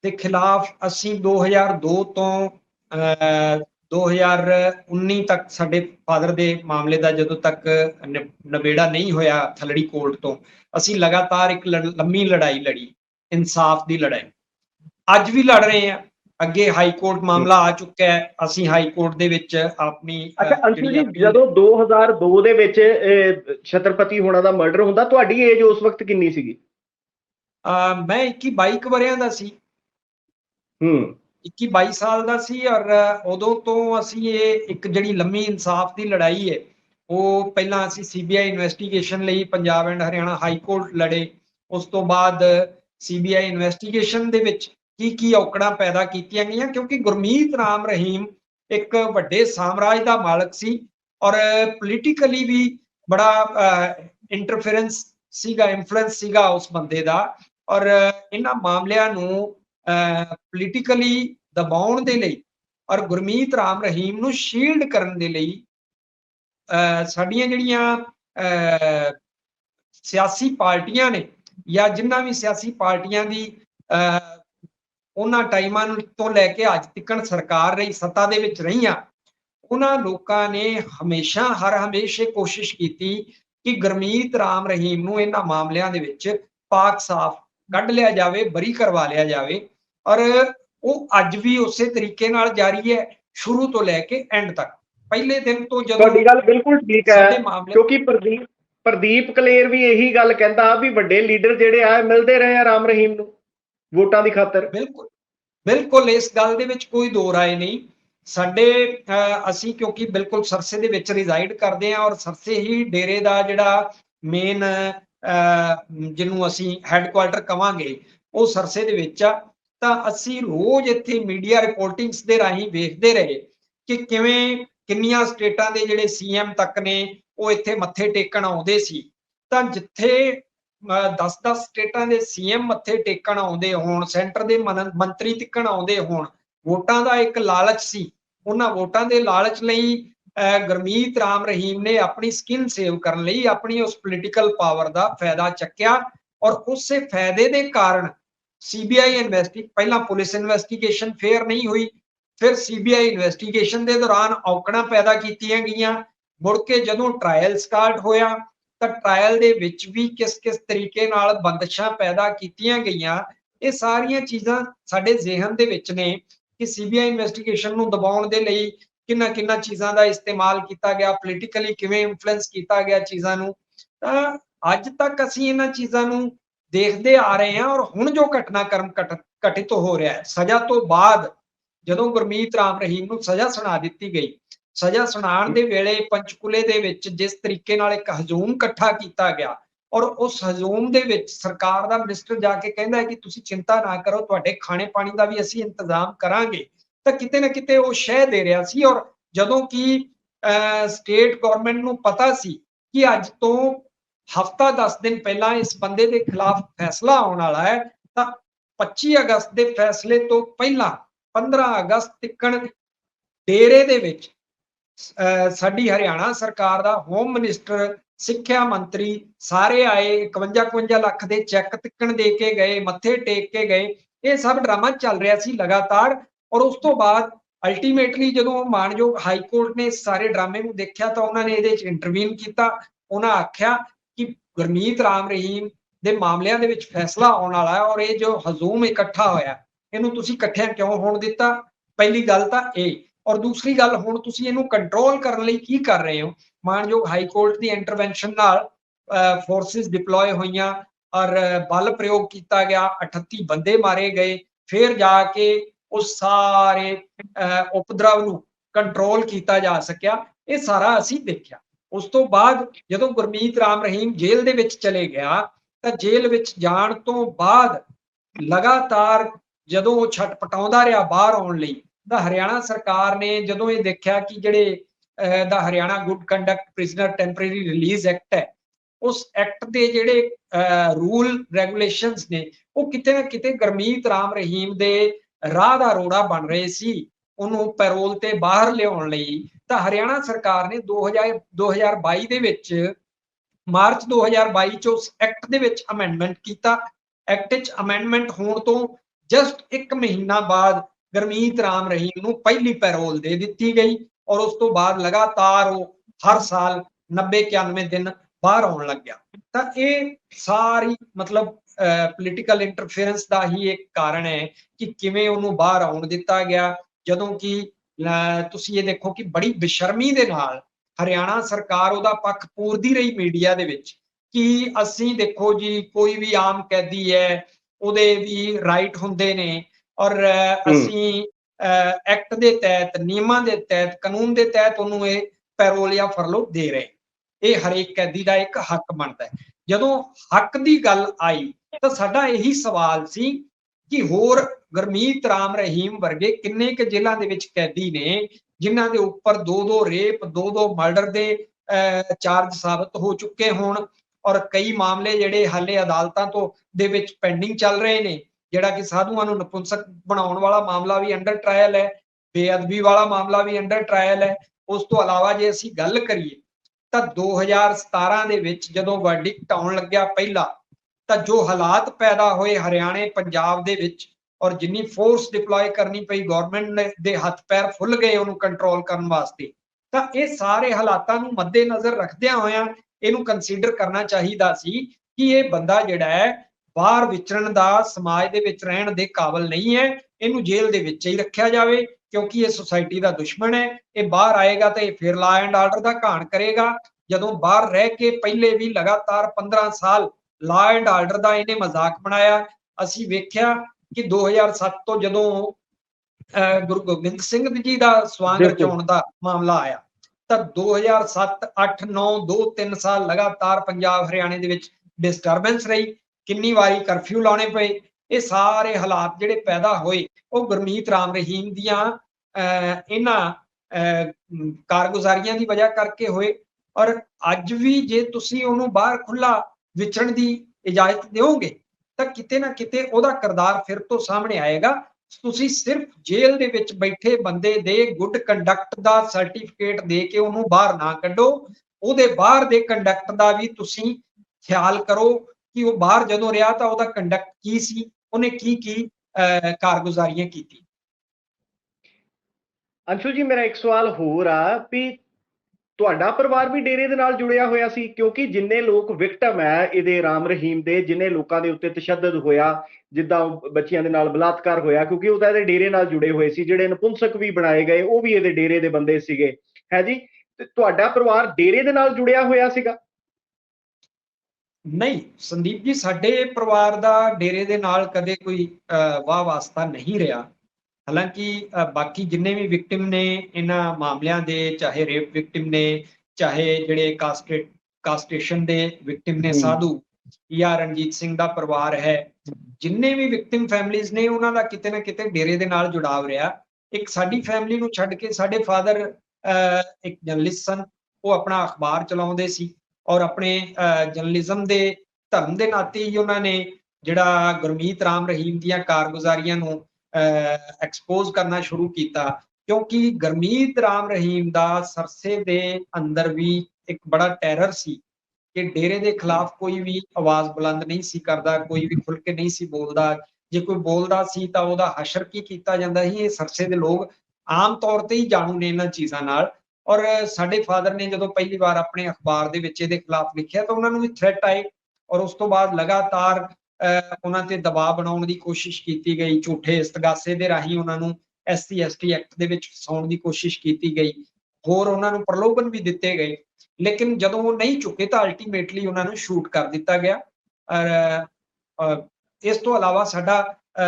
ਦੇ ਖਿਲਾਫ ਅਸੀਂ 2002 ਤੋਂ ਅਹ, 2019 ਤੱਕ ਸਾਡੇ ਫਾਦਰ ਦੇ ਮਾਮਲੇ ਦਾ ਜਦੋਂ ਤੱਕ ਨਵੇੜਾ ਨਹੀਂ ਹੋਇਆ ਥਲੜੀ ਕੋਰਟ ਤੋਂ ਅਸੀਂ ਲਗਾਤਾਰ ਇੱਕ ਲੰਮੀ ਲੜਾਈ ਲੜੀ ਇਨਸਾਫ ਦੀ ਲੜਾਈ। ਅੱਜ ਵੀ ਲੜ ਰਹੇ ਹਾਂ। ਅੱਗੇ ਹਾਈ ਕੋਰਟ ਮਾਮਲਾ ਆ ਚੁੱਕਾ ਹੈ। ਅਸੀਂ ਹਾਈ ਕੋਰਟ ਦੇ ਵਿੱਚ ਆਪਣੀ ਅੱਛਾ ਅੰਸ਼ੂ ਜੀ ਜਦੋਂ 2002 ਦੇ ਵਿੱਚ ਛਤਰਪਤੀ ਹੋਣਾ ਦਾ ਮਰਡਰ ਹੁੰਦਾ ਤੁਹਾਡੀ ਏਜ ਉਸ ਵਕਤ ਕਿੰਨੀ ਸੀਗੀ? ਮੈਂ 21 22 ਕੁ ਵਰ੍ਹਿਆਂ ਦਾ ਸੀ। ਹੂੰ। 21 22 ਸਾਲ ਦਾ ਸੀ ਔਰ ਉਦੋਂ ਤੋਂ ਅਸੀਂ ਇਹ ਇੱਕ ਜਿਹੜੀ ਲੰਮੀ ਇਨਸਾਫ ਦੀ ਲੜਾਈ ਹੈ, ਉਹ ਪਹਿਲਾਂ ਅਸੀਂ ਸੀਬੀਆਈ ਇਨਵੈਸਟੀਗੇਸ਼ਨ ਲਈ Punjab and Haryana high court ਲੜੇ। ਉਸ ਤੋਂ ਬਾਅਦ ਸੀਬੀਆਈ ਇਨਵੈਸਟੀਗੇਸ਼ਨ ਦੇ ਵਿੱਚ ਕੀ ਕੀ ਔਕੜਾਂ ਪੈਦਾ ਕੀਤੀਆਂ ਗਈਆਂ, ਕਿਉਂਕਿ ਗੁਰਮੀਤ ਰਾਮ ਰਹੀਮ ਇੱਕ ਵੱਡੇ ਸਾਮਰਾਜ ਦਾ ਮਾਲਕ ਸੀ ਔਰ ਪੋਲੀਟੀਕਲੀ ਵੀ ਬੜਾ ਇੰਟਰਫੇਰੈਂਸ ਸੀਗਾ ਇਨਫਲੂਐਂਸ ਸੀਗਾ ਉਸ ਬੰਦੇ ਦਾ। ਔਰ ਇਹਨਾਂ ਮਾਮਲਿਆਂ ਨੂੰ ਪੋਲੀਟੀਕਲੀ ਦਬਾਉਣ ਦੇ ਲਈ ਔਰ ਗੁਰਮੀਤ ਰਾਮ ਰਹੀਮ ਨੂੰ ਸ਼ੀਲਡ ਕਰਨ ਦੇ ਲਈ ਅਹ, ਸਾਡੀਆਂ ਜਿਹੜੀਆਂ ਅਹ, ਸਿਆਸੀ ਪਾਰਟੀਆਂ ਨੇ ਜਾਂ ਜਿੰਨਾ ਵੀ ਸਿਆਸੀ ਪਾਰਟੀਆਂ ਦੀ ਉਹਨਾਂ ਟਾਈਮਾਂ ਤੋਂ ਲੈ ਕੇ ਅੱਜ ਤੱਕ ਸਰਕਾਰ ਰਹੀ ਸੱਤਾ ਦੇ ਵਿੱਚ ਰਹੀਆਂ ਉਹਨਾਂ ਲੋਕਾਂ ਨੇ ਹਮੇਸ਼ਾ ਹਰ ਹਮੇਸ਼ਾ ਇਹ ਕੋਸ਼ਿਸ਼ ਕੀਤੀ ਕਿ ਗੁਰਮੀਤ ਰਾਮ ਰਹੀਮ ਨੂੰ ਇਹਨਾਂ ਮਾਮਲਿਆਂ ਦੇ ਵਿੱਚ ਪਾਕ ਸਾਫ਼ ਕੱਢ ਲਿਆ ਜਾਵੇ ਬਰੀ ਕਰਵਾ ਲਿਆ ਜਾਵੇ ਔਰ ਉਹ ਅੱਜ ਵੀ ਉਸੇ ਤਰੀਕੇ ਨਾਲ ਜਾਰੀ ਹੈ ਸ਼ੁਰੂ ਤੋਂ ਲੈ ਕੇ ਐਂਡ ਤੱਕ। ਪਹਿਲੇ ਦਿਨ ਤੋਂ ਜਦੋਂ ਤੁਹਾਡੀ ਗੱਲ ਬਿਲਕੁਲ ਠੀਕ ਹੈ ਕਿਉਂਕਿ ਪ੍ਰਦੀਪ ਪ੍ਰਦੀਪ ਕਲੇਰ ਵੀ ਇਹੀ ਗੱਲ ਕਹਿੰਦਾ ਵੀ ਵੱਡੇ ਲੀਡਰ ਜਿਹੜੇ ਆ ਮਿਲਦੇ ਰਹੇ ਆ ਰਾਮ ਰਹੀਮ ਨੂੰ ਵੋਟਾਂ ਦੀ ਖਾਤਰ। ਬਿਲਕੁਲ ਬਿਲਕੁਲ ਇਸ ਗੱਲ ਦੇ ਵਿੱਚ ਕੋਈ ਦੋ ਰਾਏ ਨਹੀਂ। ਸਾਡੇ ਅਸੀਂ ਕਿਉਂਕਿ ਬਿਲਕੁਲ ਸਰਸੇ ਦੇ ਵਿੱਚ ਰਿਜ਼ਾਈਡ ਕਰਦੇ ਹਾਂ ਔਰ ਸਰਸੇ ਹੀ ਡੇਰੇ ਦਾ ਜਿਹੜਾ ਮੇਨ ਜਿਹਨੂੰ ਅਸੀਂ ਹੈੱਡਕੁਆਰਟਰ ਕਵਾਂਗੇ ਉਹ ਸਰਸੇ ਦੇ ਵਿੱਚ ਆ। ਤਾਂ ਅਸੀਂ ਰੋਜ਼ ਇੱਥੇ ਮੀਡੀਆ ਰਿਪੋਰਟਿੰਗਸ ਦੇ ਰਾਹੀਂ ਵੇਖਦੇ ਰਹੇ ਕਿ ਕਿਵੇਂ ਕਿੰਨੀਆਂ ਸਟੇਟਾਂ ਦੇ ਜਿਹੜੇ ਸੀਐਮ ਤੱਕ ਨੇ ਉਹ ਇੱਥੇ ਮੱਥੇ ਟੇਕਣ ਆਉਂਦੇ ਸੀ। ਤਾਂ ਜਿੱਥੇ 10-10 ਸਟੇਟਾਂ ਦੇ ਸੀਐਮ ਮੱਥੇ ਟੇਕਣ ਆਉਂਦੇ ਹੋਣ ਸੈਂਟਰ ਦੇ ਮੰਤਰੀ ਤਿੱਕਣ ਆਉਂਦੇ ਹੋਣ ਵੋਟਾਂ ਦਾ ਇੱਕ ਲਾਲਚ ਸੀ। ਉਹਨਾਂ ਵੋਟਾਂ ਦੇ ਲਾਲਚ ਲਈ ਅਹ, ਗੁਰਮੀਤ ਰਾਮ ਰਹੀਮ ਨੇ ਆਪਣੀ ਸਕਿਨ ਸੇਵ ਕਰਨ ਲਈ ਆਪਣੀ ਉਸ ਪੋਲੀਟੀਕਲ ਪਾਵਰ ਦਾ ਫਾਇਦਾ ਚੱਕਿਆ ਔਰ ਉਸੇ ਫਾਇਦੇ ਦੇ ਕਾਰਨ ਸੀਬੀਆਈ ਇਨਵੈਸਟੀ ਪਹਿਲਾਂ ਪੁਲਿਸ ਇਨਵੈਸਟੀਗੇਸ਼ਨ ਫੇਅਰ ਨਹੀਂ ਹੋਈ, ਫਿਰ ਸੀਬੀਆਈ ਇਨਵੈਸਟੀਗੇਸ਼ਨ ਦੇ ਦੌਰਾਨ ਔਕੜਾਂ ਪੈਦਾ ਕੀਤੀਆਂ ਗਈਆਂ। ਮੁੜ ਕੇ ਜਦੋਂ ਟ੍ਰਾਇਲ ਸਟਾਰਟ ਹੋਇਆ, ਤਾਂ ਟ੍ਰਾਇਲ ਦੇ ਵਿੱਚ ਵੀ ਕਿਸ-ਕਿਸ ਤਰੀਕੇ ਨਾਲ ਬੰਦਸ਼ਾਂ ਪੈਦਾ ਕੀਤੀਆਂ ਗਈਆਂ, ਇਹ ਸਾਰੀਆਂ ਚੀਜ਼ਾਂ ਸਾਡੇ ਜ਼ਿਹਨ ਦੇ ਵਿੱਚ ਨੇ ਕਿ ਸੀਬੀਆਈ ਇਨਵੈਸਟੀਗੇਸ਼ਨ ਨੂੰ ਦਬਾਉਣ ਦੇ ਲਈ ਕਿੰਨਾ ਕਿੰਨਾ ਚੀਜ਼ਾਂ ਦਾ ਇਸਤੇਮਾਲ ਕੀਤਾ ਗਿਆ ਪੋਲੀਟੀਕਲੀ ਕਿਵੇਂ ਇਨਫਲੂਐਂਸ ਕੀਤਾ ਗਿਆ ਚੀਜ਼ਾਂ ਨੂੰ। ਤਾਂ ਅੱਜ ਤੱਕ ਅਸੀਂ ਇਹਨਾਂ ਚੀਜ਼ਾਂ ਨੂੰ ਦੇਖਦੇ ਆ ਰਹੇ ਹਾਂ ਔਰ ਹੁਣ ਜੋ ਘਟਨਾਕ੍ਰਮ ਘਟਿਤ ਹੋ ਰਿਹਾ ਹੈ, ਸਜ਼ਾ ਤੋਂ ਬਾਅਦ ਜਦੋਂ ਗੁਰਮੀਤ ਰਾਮ ਰਹੀਮ ਨੂੰ ਸਜ਼ਾ ਸੁਣਾ ਦਿੱਤੀ ਗਈ, ਸਜ਼ਾ ਸੁਣਾਉਣ ਦੇ ਵੇਲੇ ਪੰਚਕੂਲੇ ਦੇ ਵਿੱਚ ਜਿਸ ਤਰੀਕੇ ਨਾਲ ਇੱਕ ਹਜੂਮ ਇਕੱਠਾ ਕੀਤਾ ਗਿਆ ਔਰ ਉਸ ਹਜੂਮ ਦੇ ਵਿੱਚ ਸਰਕਾਰ ਦਾ ਮਿਨਿਸਟਰ ਜਾ ਕੇ ਕਹਿੰਦਾ ਹੈ ਕਿ ਤੁਸੀਂ ਚਿੰਤਾ ਨਾ ਕਰੋ, ਤੁਹਾਡੇ ਖਾਣੇ ਪਾਣੀ ਦਾ ਵੀ ਅਸੀਂ ਇੰਤਜ਼ਾਮ ਕਰਾਂਗੇ, ਤਾਂ ਕਿਤੇ ਨਾ ਕਿਤੇ ਉਹ ਸ਼ਹਿ ਦੇ ਰਿਹਾ ਸੀ ਔਰ ਜਦੋਂ ਕਿ ਸਟੇਟ ਗਵਰਨਮੈਂਟ ਨੂੰ ਪਤਾ ਸੀ ਕਿ ਅੱਜ ਤੋਂ ਹਫਤਾ 10 ਦਿਨ ਪਹਿਲਾਂ ਇਸ ਬੰਦੇ ਦੇ ਖਿਲਾਫ ਫੈਸਲਾ ਆਉਣ ਵਾਲਾ ਹੈ, ਤਾਂ 25 ਅਗਸਤ ਦੇ ਫੈਸਲੇ ਤੋਂ ਪਹਿਲਾਂ 15 ਅਗਸਤ ਤੱਕਣ ਡੇਰੇ ਦੇ ਵਿੱਚ ਸਾਡੀ ਹਰਿਆਣਾ ਸਰਕਾਰ ਦਾ ਹੋਮ ਮਿਨਿਸਟਰ ਸਿੱਖਿਆ ਮੰਤਰੀ ਸਾਰੇ ਆਏ 51 51 ਲੱਖ ਦੇ ਚੈੱਕ ਤਿੱਕਣ ਦੇ ਕੇ ਗਏ, ਮੱਥੇ ਟੇਕ ਕੇ ਗਏ, ਇਹ ਸਭ ਡਰਾਮਾ ਚੱਲ ਰਿਹਾ ਸੀ ਲਗਾਤਾਰ ਔਰ ਉਸ ਤੋਂ ਬਾਅਦ ਅਲਟੀਮੇਟਲੀ ਜਦੋਂ ਮਾਨਯੋਗ ਹਾਈ ਕੋਰਟ ਨੇ ਸਾਰੇ ਡਰਾਮੇ ਨੂੰ ਦੇਖਿਆ ਤਾਂ ਉਹਨਾਂ ਨੇ ਇਹਦੇ ਵਿੱਚ ਇੰਟਰਵੀਨ ਕੀਤਾ, ਉਹਨਾਂ ਆਖਿਆ ਗੁਰਮੀਤ ਰਾਮ ਰਹੀਮ ਦੇ ਮਾਮਲਿਆਂ ਦੇ ਵਿੱਚ ਫੈਸਲਾ ਆਉਣ ਵਾਲਾ ਹੈ ਔਰ ਇਹ ਜੋ ਹਜ਼ੂਮ ਇਕੱਠਾ ਹੋਇਆ, ਇਹਨੂੰ ਤੁਸੀਂ ਇਕੱਠਿਆਂ ਕਿਉਂ ਹੋਣ ਦਿੱਤਾ? ਪਹਿਲੀ ਗੱਲ ਤਾਂ ਇਹ। ਔਰ ਦੂਸਰੀ ਗੱਲ, ਹੁਣ ਤੁਸੀਂ ਇਹਨੂੰ ਕੰਟਰੋਲ ਕਰਨ ਲਈ ਕੀ ਕਰ ਰਹੇ ਹੋ? ਮਾਨਯੋਗ ਹਾਈ ਕੋਰਟ ਦੀ ਇੰਟਰਵੈਂਸ਼ਨ ਨਾਲ ਫੋਰਸਿਸ ਡਿਪਲੋਏ ਹੋਈਆਂ ਔਰ ਬਲ ਪ੍ਰਯੋਗ ਕੀਤਾ ਗਿਆ 38 ਬੰਦੇ ਮਾਰੇ ਗਏ। ਫਿਰ ਜਾ ਕੇ ਉਸ ਸਾਰੇ ਉਪਦਰਵ ਨੂੰ ਕੰਟਰੋਲ ਕੀਤਾ ਜਾ ਸਕਿਆ। ਇਹ ਸਾਰਾ ਅਸੀਂ ਦੇਖਿਆ। ਉਸ ਤੋਂ ਬਾਅਦ ਜਦੋਂ ਗੁਰਮੀਤ ਰਾਮ ਰਹੀਮ ਜੇਲ੍ਹ ਦੇ ਵਿੱਚ ਚਲੇ ਗਿਆ, ਤਾਂ ਜੇਲ੍ਹ ਵਿੱਚ ਜਾਣ ਤੋਂ ਬਾਅਦ ਲਗਾਤਾਰ ਜਦੋਂ ਉਹ ਛਟਪਟਾਉਂਦਾ ਰਿਹਾ ਬਾਹਰ ਆਉਣ ਲਈ, ਤਾਂ ਹਰਿਆਣਾ ਸਰਕਾਰ ਨੇ ਜਦੋਂ ਇਹ ਦੇਖਿਆ ਕਿ ਜਿਹੜੇ ਦਾ Haryana good conduct prisoner temporary release act ਹੈ, ਉਸ ਐਕਟ ਦੇ ਜਿਹੜੇ ਰੂਲ ਰੈਗੂਲੇਸ਼ਨਸ ਨੇ, ਉਹ ਕਿਤੇ ਨਾ ਕਿਤੇ ਗਰਮੀਤ ਰਾਮ ਰਹੀਮ ਦੇ ਰਾਹ ਦਾ ਰੋੜਾ ਬਣ ਰਹੇ ਸੀ, ਉਹਨੂੰ ਪੈਰੋਲ ਤੇ ਬਾਹਰ ਲਿਆਉਣ ਲਈ। ਤਾਂ ਹਰਿਆਣਾ ਸਰਕਾਰ ਨੇ 2000 2022 ਦੇ ਵਿੱਚ ਮਾਰਚ 2022 ਚ ਉਸ ਐਕਟ ਦੇ ਵਿੱਚ ਅਮੈਂਡਮੈਂਟ ਕੀਤਾ। ਐਕਟ ਵਿੱਚ ਅਮੈਂਡਮੈਂਟ ਹੋਣ ਤੋਂ ਜਸਟ 1 ਮਹੀਨਾ ਬਾਅਦ ਗਰਮੀਤ ਰਾਮ ਰਹੀਮ ਨੂੰ ਪਹਿਲੀ ਪੈਰੋਲ ਦੇ ਦਿੱਤੀ ਗਈ ਔਰ ਉਸ ਤੋਂ ਬਾਅਦ ਲਗਾਤਾਰ ਉਹ ਹਰ ਸਾਲ 90 91 ਦਿਨ ਬਾਹਰ ਆਉਣ ਲੱਗਿਆ ਤਾਂ ਇਹ ਸਾਰੀ ਮਤਲਬ ਪੋਲੀਟੀਕਲ ਇੰਟਰਫੇਰੈਂਸ ਦਾ ਹੀ ਇੱਕ ਕਾਰਨ ਹੈ ਕਿ ਕਿਵੇਂ ਉਹਨੂੰ ਬਾਹਰ ਆਉਣ ਦਿੱਤਾ ਗਿਆ, ਜਦੋਂ ਕਿ ਤੁਸੀਂ ਇਹ ਦੇਖੋ ਕਿ ਬੜੀ ਬੇਸ਼ਰਮੀ ਦੇ ਨਾਲ ਹਰਿਆਣਾ ਸਰਕਾਰ ਉਹਦਾ ਪੱਖ ਪੂਰਦੀ ਰਹੀ ਮੀਡੀਆ ਦੇ ਵਿੱਚ ਕਿ ਅਸੀਂ ਦੇਖੋ ਜੀ ਕੋਈ ਵੀ ਆਮ ਕੈਦੀ ਹੈ ਉਹਦੇ ਵੀ ਰਾਈਟ ਹੁੰਦੇ ਨੇ ਔਰ ਅਸੀਂ ਐਕਟ ਦੇ ਤਹਿਤ ਨਿਯਮਾਂ ਦੇ ਤਹਿਤ ਕਾਨੂੰਨ ਦੇ ਤਹਿਤ ਉਹਨੂੰ ਇਹ ਪੈਰੋਲ ਜਾਂ ਫਰਲੋ ਦੇ ਰਹੇ। ਇਹ ਹਰੇਕ ਕੈਦੀ ਦਾ ਇੱਕ ਹੱਕ ਬਣਦਾ ਹੈ। ਜਦੋਂ ਹੱਕ ਦੀ ਗੱਲ ਆਈ ਤਾਂ ਸਾਡਾ ਇਹੀ ਸਵਾਲ ਸੀ ਕਿ ਹੋਰ ਗਰਮੀਤ ਰਾਮ ਰਹੀਮ ਵਰਗੇ ਕਿੰਨੇ ਕੁ ਜ਼ਿਲ੍ਹਾ ਦੇ ਵਿੱਚ ਕੈਦੀ ਨੇ, ਜਿਨ੍ਹਾਂ ਦੇ ਉੱਪਰ ਦੋ ਦੋ ਰੇਪ, ਦੋ ਦੋ ਮਰਡਰ ਦੇ ਚਾਰਜ ਸਾਬਤ ਹੋ ਚੁੱਕੇ ਹੋਣ ਔਰ ਕਈ ਮਾਮਲੇ ਜਿਹੜੇ ਹਾਲੇ ਅਦਾਲਤਾਂ ਤੋਂ ਦੇ ਵਿੱਚ ਪੈਂਡਿੰਗ ਚੱਲ ਰਹੇ ਨੇ, ਜਿਹੜਾ ਕਿ ਸਾਧੂਆਂ ਨੂੰ ਨਪੁੰਸਕ ਬਣਾਉਣ ਵਾਲਾ ਮਾਮਲਾ ਵੀ ਅੰਡਰ ਟ੍ਰਾਇਲ ਹੈ, ਬੇਅਦਬੀ ਵਾਲਾ ਮਾਮਲਾ ਵੀ ਅੰਡਰ ਟ੍ਰਾਇਲ ਹੈ। ਉਸ ਤੋਂ ਇਲਾਵਾ ਜੇ ਅਸੀਂ ਗੱਲ ਕਰੀਏ, ਤਾਂ 2017 ਦੇ ਵਿੱਚ ਜਦੋਂ ਵਰਡਿਕਟ ਆਉਣ ਲੱਗਿਆ ਪਹਿਲਾ, ਤਾਂ ਜੋ ਹਾਲਾਤ ਪੈਦਾ ਹੋਏ ਹਰਿਆਣੇ, ਪੰਜਾਬ ਦੇ ਵਿੱਚ ਔਰ ਜਿੰਨੀ ਫੋਰਸ ਡਿਪਲੋਏ ਕਰਨੀ ਪਈ ਗਵਰਨਮੈਂਟ ਦੇ ਹੱਥ ਪੈਰ ਫੁੱਲ ਗਏ ਉਹਨੂੰ ਕੰਟਰੋਲ ਕਰਨ ਵਾਸਤੇ, ਤਾਂ ਇਹ ਸਾਰੇ ਹਾਲਾਤਾਂ ਨੂੰ ਮੱਦੇਨਜ਼ਰ ਰੱਖਦਿਆਂ ਹੋਇਆਂ ਇਹਨੂੰ ਕੰਸੀਡਰ ਕਰਨਾ ਚਾਹੀਦਾ ਸੀ ਕਿ ਇਹ ਬੰਦਾ ਜਿਹੜਾ ਹੈ, ਬਾਹਰ ਵਿਚਰਨ ਦਾ, ਸਮਾਜ ਦੇ ਵਿੱਚ ਰਹਿਣ ਦੇ ਕਾਬਿਲ ਨਹੀਂ ਹੈ, ਇਹਨੂੰ ਜੇਲ੍ਹ ਦੇ ਵਿੱਚ ਹੀ ਰੱਖਿਆ ਜਾਵੇ, ਕਿਉਂਕਿ ਇਹ ਸੁਸਾਇਟੀ ਦਾ ਦੁਸ਼ਮਣ ਹੈ, ਇਹ ਬਾਹਰ ਆਏਗਾ ਤਾਂ ਇਹ ਫਿਰ ਲਾ ਐਂਡ ਆਰਡਰ ਦਾ ਘਾਣ ਕਰੇਗਾ, ਜਦੋਂ ਬਾਹਰ ਰਹਿ ਕੇ ਪਹਿਲੇ ਵੀ ਲਗਾਤਾਰ 15 ਸਾਲ ਲਾ ਐਂਡ ਆਰਡਰ ਦਾ ਇਹਨੇ ਮਜ਼ਾਕ ਬਣਾਇਆ, ਅਸੀਂ ਵੇਖਿਆ ਕਿ 2007 ਤੋਂ ਜਦੋਂ ਗੁਰੂ ਗੋਬਿੰਦ ਸਿੰਘ ਜੀ ਦਾ ਸਵਾਂਗ ਰਚਾਉਣ ਦਾ ਮਾਮਲਾ ਆਇਆ ਤਾਂ 2007 8 9 2 3 ਸਾਲ ਲਗਾਤਾਰ ਪੰਜਾਬ ਹਰਿਆਣੇ ਦੇ ਵਿੱਚ ਡਿਸਟਰਬੈਂਸ ਰਹੀ ਕਿੰਨੀ ਵਾਰੀ ਕਰਫਿਊ ਲਾਉਣੇ ਪਏ ਇਹ ਸਾਰੇ ਹਾਲਾਤ ਜਿਹੜੇ ਪੈਦਾ ਹੋਏ ਉਹ ਗੁਰਮੀਤ ਰਾਮ ਰਹੀਮ ਦੀਆਂ ਇਹਨਾਂ ਕਾਰਗੁਜ਼ਾਰੀਆਂ ਦੀ ਵਜ੍ਹਾ ਕਰਕੇ ਹੋਏ ਔਰ ਅੱਜ ਵੀ ਜੇ ਤੁਸੀਂ ਉਹਨੂੰ ਬਾਹਰ ਖੁੱਲਾ ਵਿਚਰਨ ਦੀ ਇਜਾਜ਼ਤ ਦਿਓਗੇ ਤਾਂ ਕਿਤੇ ਨਾ ਕਿਤੇ ਉਹਦਾ ਕਿਰਦਾਰ ਫਿਰ ਤੋਂ ਸਾਹਮਣੇ ਆਏਗਾ। ਤੁਸੀਂ ਸਿਰਫ ਜੇਲ੍ਹ ਦੇ ਵਿੱਚ ਬੈਠੇ ਬੰਦੇ ਦੇ ਗੁੱਡ ਕੰਡਕਟ ਦਾ ਸਰਟੀਫਿਕੇਟ ਦੇ ਕੇ ਉਹਨੂੰ ਬਾਹਰ ਨਾ ਕੱਢੋ। ਉਹਦੇ ਬਾਹਰ ਦੇ ਕੰਡਕਟ ਦਾ ਵੀ ਤੁਸੀਂ ਖਿਆਲ ਕਰੋ ਕਿ ਉਹ ਬਾਹਰ ਜਦੋਂ ਰਿਹਾ ਤਾਂ ਉਹਦਾ ਕੰਡਕਟ ਕੀ ਸੀ, ਉਹਨੇ ਕੀ ਕੀ ਕਾਰਗੁਜ਼ਾਰੀਆਂ ਕੀਤੀ ਅੰਸ਼ੂ ਜੀ, ਮੇਰਾ ਇੱਕ ਸਵਾਲ ਹੋਰ ਆ ਵੀ ਤੁਹਾਡਾ ਪਰਿਵਾਰ ਵੀ ਡੇਰੇ ਦੇ ਨਾਲ ਜੁੜਿਆ ਹੋਇਆ ਸੀ, ਕਿਉਂਕਿ ਜਿੰਨੇ ਲੋਕ ਵਿਕਟਮ ਹੈ ਇਹਦੇ ਰਾਮ ਰਹੀਮ ਦੇ, ਜਿੰਨੇ ਲੋਕਾਂ ਦੇ ਉੱਤੇ ਤਸ਼ੱਦਦ ਹੋਇਆ, ਜਿੱਦਾਂ ਬੱਚਿਆਂ ਦੇ ਨਾਲ ਬਲਾਤਕਾਰ ਹੋਇਆ, ਕਿਉਂਕਿ ਉਹ ਤਾਂ ਇਹਦੇ ਡੇਰੇ ਨਾਲ ਜੁੜੇ ਹੋਏ ਸੀ, ਜਿਹੜੇ ਨਪੁੰਸਕ ਵੀ ਬਣਾਏ ਗਏ, ਉਹ ਵੀ ਇਹਦੇ ਡੇਰੇ ਦੇ ਬੰਦੇ ਸੀਗੇ, ਹੈ ਜੀ? ਤੇ ਤੁਹਾਡਾ ਪਰਿਵਾਰ ਡੇਰੇ ਦੇ ਨਾਲ ਜੁੜਿਆ ਹੋਇਆ ਸੀਗਾ? ਨਹੀਂ, ਸੰਦੀਪ ਜੀ, ਸਾਡੇ ਪਰਿਵਾਰ ਦਾ ਡੇਰੇ ਦੇ ਨਾਲ ਕਦੇ ਕੋਈ ਵਾਹ ਵਾਸਤਾ ਨਹੀਂ ਰਿਹਾ। ਹਾਲਾਂਕਿ ਬਾਕੀ ਜਿੰਨੇ ਵੀ ਵਿਕਟਿਮ ਨੇ ਇਹਨਾਂ ਮਾਮਲਿਆਂ ਦੇ ਚਾਹੇ ਰੇਪ ਵਿਕਟਿਮ ਨੇ ਚਾਹੇ ਜਿਹੜੇ ਕਾਸਟੇਟ ਕਾਸਟੇਸ਼ਨ ਦੇ ਵਿਕਟਿਮ ਨੇ ਸਾਧੂ ਜਾਂ ਰਣਜੀਤ ਸਿੰਘ ਦਾ ਪਰਿਵਾਰ ਹੈ ਜਿੰਨੇ ਵੀ ਵਿਕਟਿਮ ਫੈਮਲੀਆਂ ਨੇ ਉਹਨਾਂ ਦਾ ਕਿਤੇ ਨਾ ਕਿਤੇ ਡੇਰੇ ਦੇ ਨਾਲ ਜੁੜਾਵ ਰਿਹਾ। ਇੱਕ ਸਾਡੀ ਫੈਮਿਲੀ ਨੂੰ ਛੱਡ ਕੇ ਸਾਡੇ ਫਾਦਰ ਇੱਕ ਜਰਨਲਿਸਟ ਸਨ ਉਹ ਆਪਣਾ ਅਖਬਾਰ ਚਲਾਉਂਦੇ ਸੀ ਔਰ ਆਪਣੇ ਜਰਨਲਿਜ਼ਮ ਦੇ ਧਰਮ ਦੇ ਨਾਤੇ ਹੀ ਉਹਨਾਂ ਨੇ ਜਿਹੜਾ ਗੁਰਮੀਤ ਰਾਮ ਰਹੀਮ ਦੀਆਂ ਕਾਰਗੁਜ਼ਾਰੀਆਂ ਨੂੰ ਐਕਸਪੋਜ਼ ਕਰਨਾ ਸ਼ੁਰੂ ਕੀਤਾ। ਕਿਉਂਕਿ ਗਰਮੀਤ ਰਾਮ ਰਹੀਮ ਦਾ ਸਰਸੇ ਦੇ ਅੰਦਰ ਵੀ ਇੱਕ ਬੜਾ ਟੈਰਰ ਸੀ ਕਿ ਡੇਰੇ ਦੇ ਖਿਲਾਫ ਕੋਈ ਵੀ ਆਵਾਜ਼ ਬੁਲੰਦ ਨਹੀਂ ਸੀ ਕਰਦਾ, ਕੋਈ ਵੀ ਖੁੱਲ ਕੇ ਨਹੀਂ ਸੀ ਬੋਲਦਾ। ਜੇ ਕੋਈ ਬੋਲਦਾ ਸੀ ਤਾਂ ਉਹਦਾ ਹਸ਼ਰ ਕੀ ਕੀਤਾ ਜਾਂਦਾ ਸੀ? ਇਹ ਸਰਸੇ ਦੇ ਲੋਕ ਆਮ ਤੌਰ ਤੇ ਹੀ ਜਾਣੂ ਨੇ ਇਹਨਾਂ ਚੀਜ਼ਾਂ ਨਾਲ। ਔਰ ਸਾਡੇ ਫਾਦਰ ਨੇ ਜਦੋਂ ਪਹਿਲੀ ਵਾਰ ਆਪਣੇ ਅਖਬਾਰ ਦੇ ਵਿੱਚ ਇਹਦੇ ਖਿਲਾਫ ਲਿਖਿਆ ਤਾਂ ਉਹਨਾਂ ਨੂੰ ਵੀ ਥ੍ਰੈਟ ਆਏ ਔਰ ਉਸ ਤੋਂ ਬਾਅਦ ਲਗਾਤਾਰ ਉਹਨਾਂ ਤੇ ਦਬਾਅ ਬਣਾਉਣ ਦੀ ਕੋਸ਼ਿਸ਼ ਕੀਤੀ ਗਈ, ਝੂਠੇ ਇਸਤਗਾਸੇ ਦੇ ਰਾਹੀਂ ਉਹਨਾਂ ਨੂੰ ਐਸਸੀ ਐਸਟੀ ਐਕਟ ਦੇ ਵਿੱਚ ਫਸਾਉਣ ਦੀ ਕੋਸ਼ਿਸ਼ ਕੀਤੀ ਗਈ। ਹੋਰ ਉਹਨਾਂ ਨੂੰ ਪ੍ਰਲੋਭਨ ਵੀ ਦਿੱਤੇ ਗਏ, ਲੇਕਿਨ ਜਦੋਂ ਉਹ ਨਹੀਂ ਝੁਕੇ ਤਾਂ ਅਲਟੀਮੇਟਲੀ ਉਹਨਾਂ ਨੂੰ ਸ਼ੂਟ ਕਰ ਦਿੱਤਾ ਗਿਆ। ਔਰ ਇਸ ਤੋਂ ਇਲਾਵਾ ਸਾਡਾ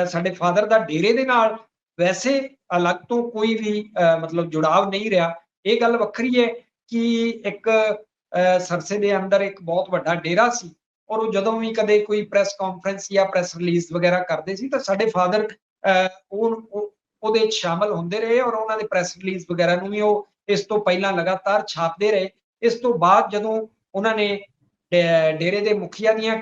ਸਾਡੇ ਫਾਦਰ ਦਾ ਡੇਰੇ ਦੇ ਨਾਲ ਵੈਸੇ ਅਲੱਗ ਤੋਂ ਕੋਈ ਵੀ ਮਤਲਬ ਜੁੜਾਵ ਨਹੀਂ ਰਿਹਾ। ਇਹ ਗੱਲ ਵੱਖਰੀ ਹੈ ਕਿ ਇੱਕ ਸਰਸੇ ਦੇ ਅੰਦਰ ਇੱਕ ਬਹੁਤ ਵੱਡਾ ਡੇਰਾ ਸੀ। ਔਰ ਉਹ ਜਦੋਂ ਵੀ ਕਦੇ ਕੋਈ ਪ੍ਰੈਸ ਕਾਨਫਰੰਸ ਜਾਂ ਪ੍ਰੈਸ ਰਿਲੀਜ਼ ਵਗੈਰਾ ਕਰਦੇ ਸੀ, ਤਾਂ ਸਾਡੇ ਫਾਦਰ ਉਹ ਉਹਦੇ ਵਿੱਚ ਸ਼ਾਮਲ ਹੁੰਦੇ ਰਹੇ ਔਰ ਉਹਨਾਂ ਦੇ ਪ੍ਰੈਸ ਰਿਲੀਜ਼ ਵਗੈਰਾ ਨੂੰ ਵੀ ਉਹ ਇਸ ਤੋਂ ਪਹਿਲਾਂ ਲਗਾਤਾਰ ਛਾਪਦੇ ਰਹੇ। ਇਸ ਤੋਂ ਬਾਅਦ ਜਦੋਂ ਉਹਨਾਂ ਨੇ ਡੇਰੇ ਦੇ ਮੁਖੀਆ ਦੀਆਂ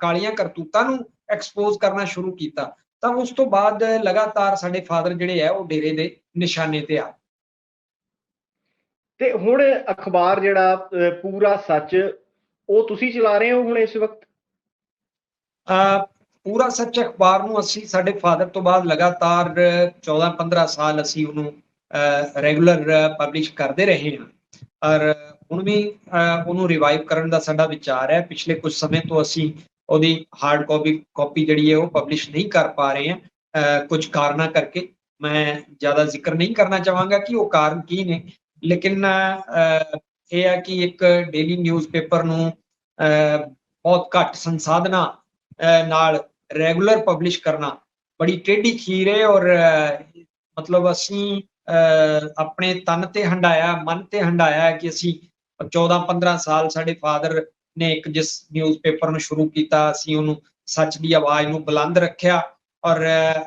ਕਾਲੀਆਂ ਕਰਤੂਤਾਂ ਨੂੰ ਐਕਸਪੋਜ਼ ਕਰਨਾ ਸ਼ੁਰੂ ਕੀਤਾ, ਤਾਂ ਉਸ ਤੋਂ ਬਾਅਦ ਲਗਾਤਾਰ ਸਾਡੇ ਫਾਦਰ ਜਿਹੜੇ ਆ ਉਹ ਡੇਰੇ ਦੇ ਨਿਸ਼ਾਨੇ ਤੇ ਆ। ਤੇ ਹੁਣ ਅਖਬਾਰ ਜਿਹੜਾ ਪੂਰਾ ਸੱਚ ਉਹ ਤੁਸੀਂ ਚਲਾ ਰਹੇ ਹੋ ਹੁਣ ਇਸ ਵਕਤ? ਅਹ ਪੂਰਾ ਸੱਚ ਅਖਬਾਰ ਨੂੰ ਅਸੀਂ, ਸਾਡੇ ਫਾਦਰ ਤੋਂ ਬਾਅਦ ਲਗਾਤਾਰ 14-15 ਸਾਲ ਅਸੀਂ ਉਹਨੂੰ ਰੈਗੂਲਰ ਪਬਲਿਸ਼ ਕਰਦੇ ਰਹੇ ਹਾਂ। ਔਰ ਹੁਣ ਵੀ ਉਹਨੂੰ ਰਿਵਾਈਵ ਕਰਨ ਦਾ ਸਾਡਾ ਵਿਚਾਰ ਹੈ। ਪਿਛਲੇ ਕੁਝ ਸਮੇਂ ਤੋਂ ਅਸੀਂ ਉਹਦੀ ਹਾਰਡ ਕਾਪੀ ਕਾਪੀ ਜਿਹੜੀ ਹੈ ਉਹ ਪਬਲਿਸ਼ ਨਹੀਂ ਕਰ ਪਾ ਰਹੇ ਹਾਂ। ਕੁਝ ਕਾਰਨਾਂ ਕਰਕੇ ਮੈਂ ਜ਼ਿਆਦਾ ਜ਼ਿਕਰ ਨਹੀਂ ਕਰਨਾ ਚਾਹਾਂਗਾ ਕਿ ਉਹ ਕਾਰਨ ਕੀ ਨੇ। ਲੇਕਿਨ ਇਹ ਹੈ ਕਿ ਇੱਕ ਡੇਲੀ ਨਿਊਜ਼ਪੇਪਰ ਨੂੰ ਬਹੁਤ ਘੱਟ ਸੰਸਾਧਨਾਂ ਅਹ, ਨਾਲ ਰੈਗੂਲਰ ਪਬਲਿਸ਼ ਕਰਨਾ। ਬੜੀ ਟੇਢੀ ਖੀਰ ਹੈ ਔਰ ਮਤਲਬ ਅਸੀਂ ਅਹ, ਆਪਣੇ ਤਨ ਤੇ ਹੰਡਾਇਆ ਮਨ ਤੇ ਹੰਡਾਇਆ ਕਿ ਅਸੀਂ 14-15 ਸਾਲ ਸਾਡੇ ਫਾਦਰ ਨੇ ਇੱਕ ਜਿਸ ਨਿਊਜ਼ਪੇਪਰ ਨੂੰ ਸ਼ੁਰੂ ਕੀਤਾ ਅਸੀਂ ਉਹਨੂੰ ਸੱਚ ਦੀ ਆਵਾਜ਼ ਨੂੰ ਬੁਲੰਦ ਰੱਖਿਆ ਔਰ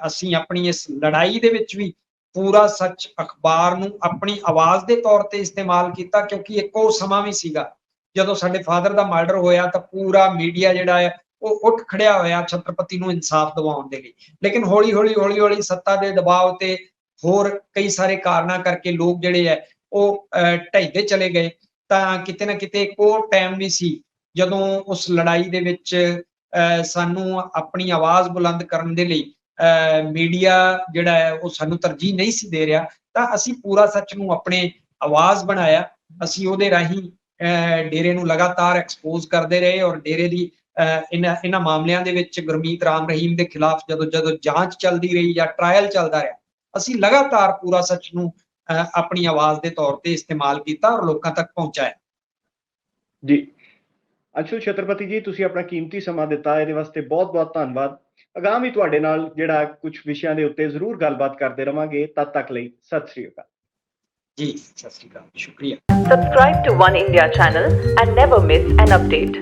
ਅਸੀਂ ਆਪਣੀ ਇਸ ਲੜਾਈ ਦੇ ਵਿੱਚ ਵੀ ਪੂਰਾ ਸੱਚ ਅਖਬਾਰ ਨੂੰ ਆਪਣੀ ਆਵਾਜ਼ ਦੇ ਤੌਰ ਤੇ ਇਸਤੇਮਾਲ ਕੀਤਾ ਕਿਉਂਕਿ ਇੱਕ ਉਹ ਸਮਾਂ ਵੀ ਸੀਗਾ ਜਦੋਂ ਸਾਡੇ ਫਾਦਰ ਦਾ ਮਰਡਰ ਹੋਇਆ ਤਾਂ ਪੂਰਾ ਮੀਡੀਆ ਜਿਹੜਾ ਹੈ ਉਹ ਉੱਠ ਖੜਿਆ ਹੋਇਆ ਛਤਰਪਤੀ ਨੂੰ ਇਨਸਾਫ ਦਿਵਾਉਣ ਦੇ ਲਈ। ਲੇਕਿਨ ਹੌਲੀ ਹੌਲੀ ਹੌਲੀ ਹੌਲੀ ਸੱਤਾ ਦੇ ਦਬਾਅ ਤੇ ਹੋਰ ਕਈ ਸਾਰੇ ਕਾਰਨਾਂ ਕਰਕੇ ਲੋਕ ਜਿਹੜੇ ਹੈ ਉਹ ਢਹਿੰਦੇ ਚਲੇ ਗਏ। ਤਾਂ ਕਿਤੇ ਨਾ ਕਿਤੇ ਇੱਕ ਟਾਈਮ ਵੀ ਸੀ ਜਦੋਂ ਉਸ ਲੜਾਈ ਦੇ ਵਿੱਚ ਅਹ, ਸਾਨੂੰ ਆਪਣੀ ਆਵਾਜ਼ ਬੁਲੰਦ ਕਰਨ ਦੇ ਲਈ ਮੀਡੀਆ ਜਿਹੜਾ ਹੈ ਉਹ ਸਾਨੂੰ ਤਰਜੀਹ ਨਹੀਂ ਸੀ ਦੇ ਰਿਹਾ। ਤਾਂ ਅਸੀਂ ਪੂਰਾ ਸੱਚ ਨੂੰ ਆਪਣੇ ਆਵਾਜ਼ ਬਣਾਇਆ। ਅਸੀਂ ਉਹਦੇ ਰਾਹੀਂ ਡੇਰੇ ਨੂੰ ਲਗਾਤਾਰ ਐਕਸਪੋਜ਼ ਕਰਦੇ ਰਹੇ ਔਰ ਡੇਰੇ ਦੀ ਅਹ, ਇਹਨਾਂ ਇਹਨਾਂ ਮਾਮਲਿਆਂ ਦੇ ਵਿੱਚ ਗੁਰਮੀਤ ਰਾਮ ਰਹੀਮ ਦੇ ਖਿਲਾਫ ਜਦੋਂ ਜਦੋਂ ਜਾਂਚ ਚੱਲਦੀ ਰਹੀ ਜਾਂ ਟ੍ਰਾਇਲ ਚੱਲਦਾ ਰਿਹਾ ਅਸੀਂ ਲਗਾਤਾਰ ਪੂਰਾ ਸੱਚ ਨੂੰ ਅਹ, ਆਪਣੀ ਆਵਾਜ਼ ਦੇ ਤੌਰ ਤੇ ਇਸਤੇਮਾਲ ਕੀਤਾ ਔਰ ਲੋਕਾਂ ਤੱਕ ਪਹੁੰਚਾਇਆ। ਜੀ। ਅਛੂ ਛਤਰਪਤੀ ਜੀ ਤੁਸੀਂ ਆਪਣਾ ਕੀਮਤੀ ਸਮਾਂ ਦਿੱਤਾ ਇਹਦੇ ਵਾਸਤੇ ਬਹੁਤ-ਬਹੁਤ ਧੰਨਵਾਦ। ਅਗਾਮ ਵੀ ਤੁਹਾਡੇ ਨਾਲ ਜਿਹੜਾ ਕੁਝ ਵਿਸ਼ਿਆਂ ਦੇ ਉੱਤੇ ਜ਼ਰੂਰ ਗੱਲਬਾਤ ਕਰਦੇ ਰਵਾਂਗੇ। ਤਦ ਤੱਕ ਲਈ ਸਤਿ ਸ੍ਰੀ ਅਕਾਲ। ਜੀ ਸਤਿ ਸ਼੍ਰੀ ਅਕਾਲ ਸ਼ੁਕਰੀਆ Subscribe to One India channel and never miss an update.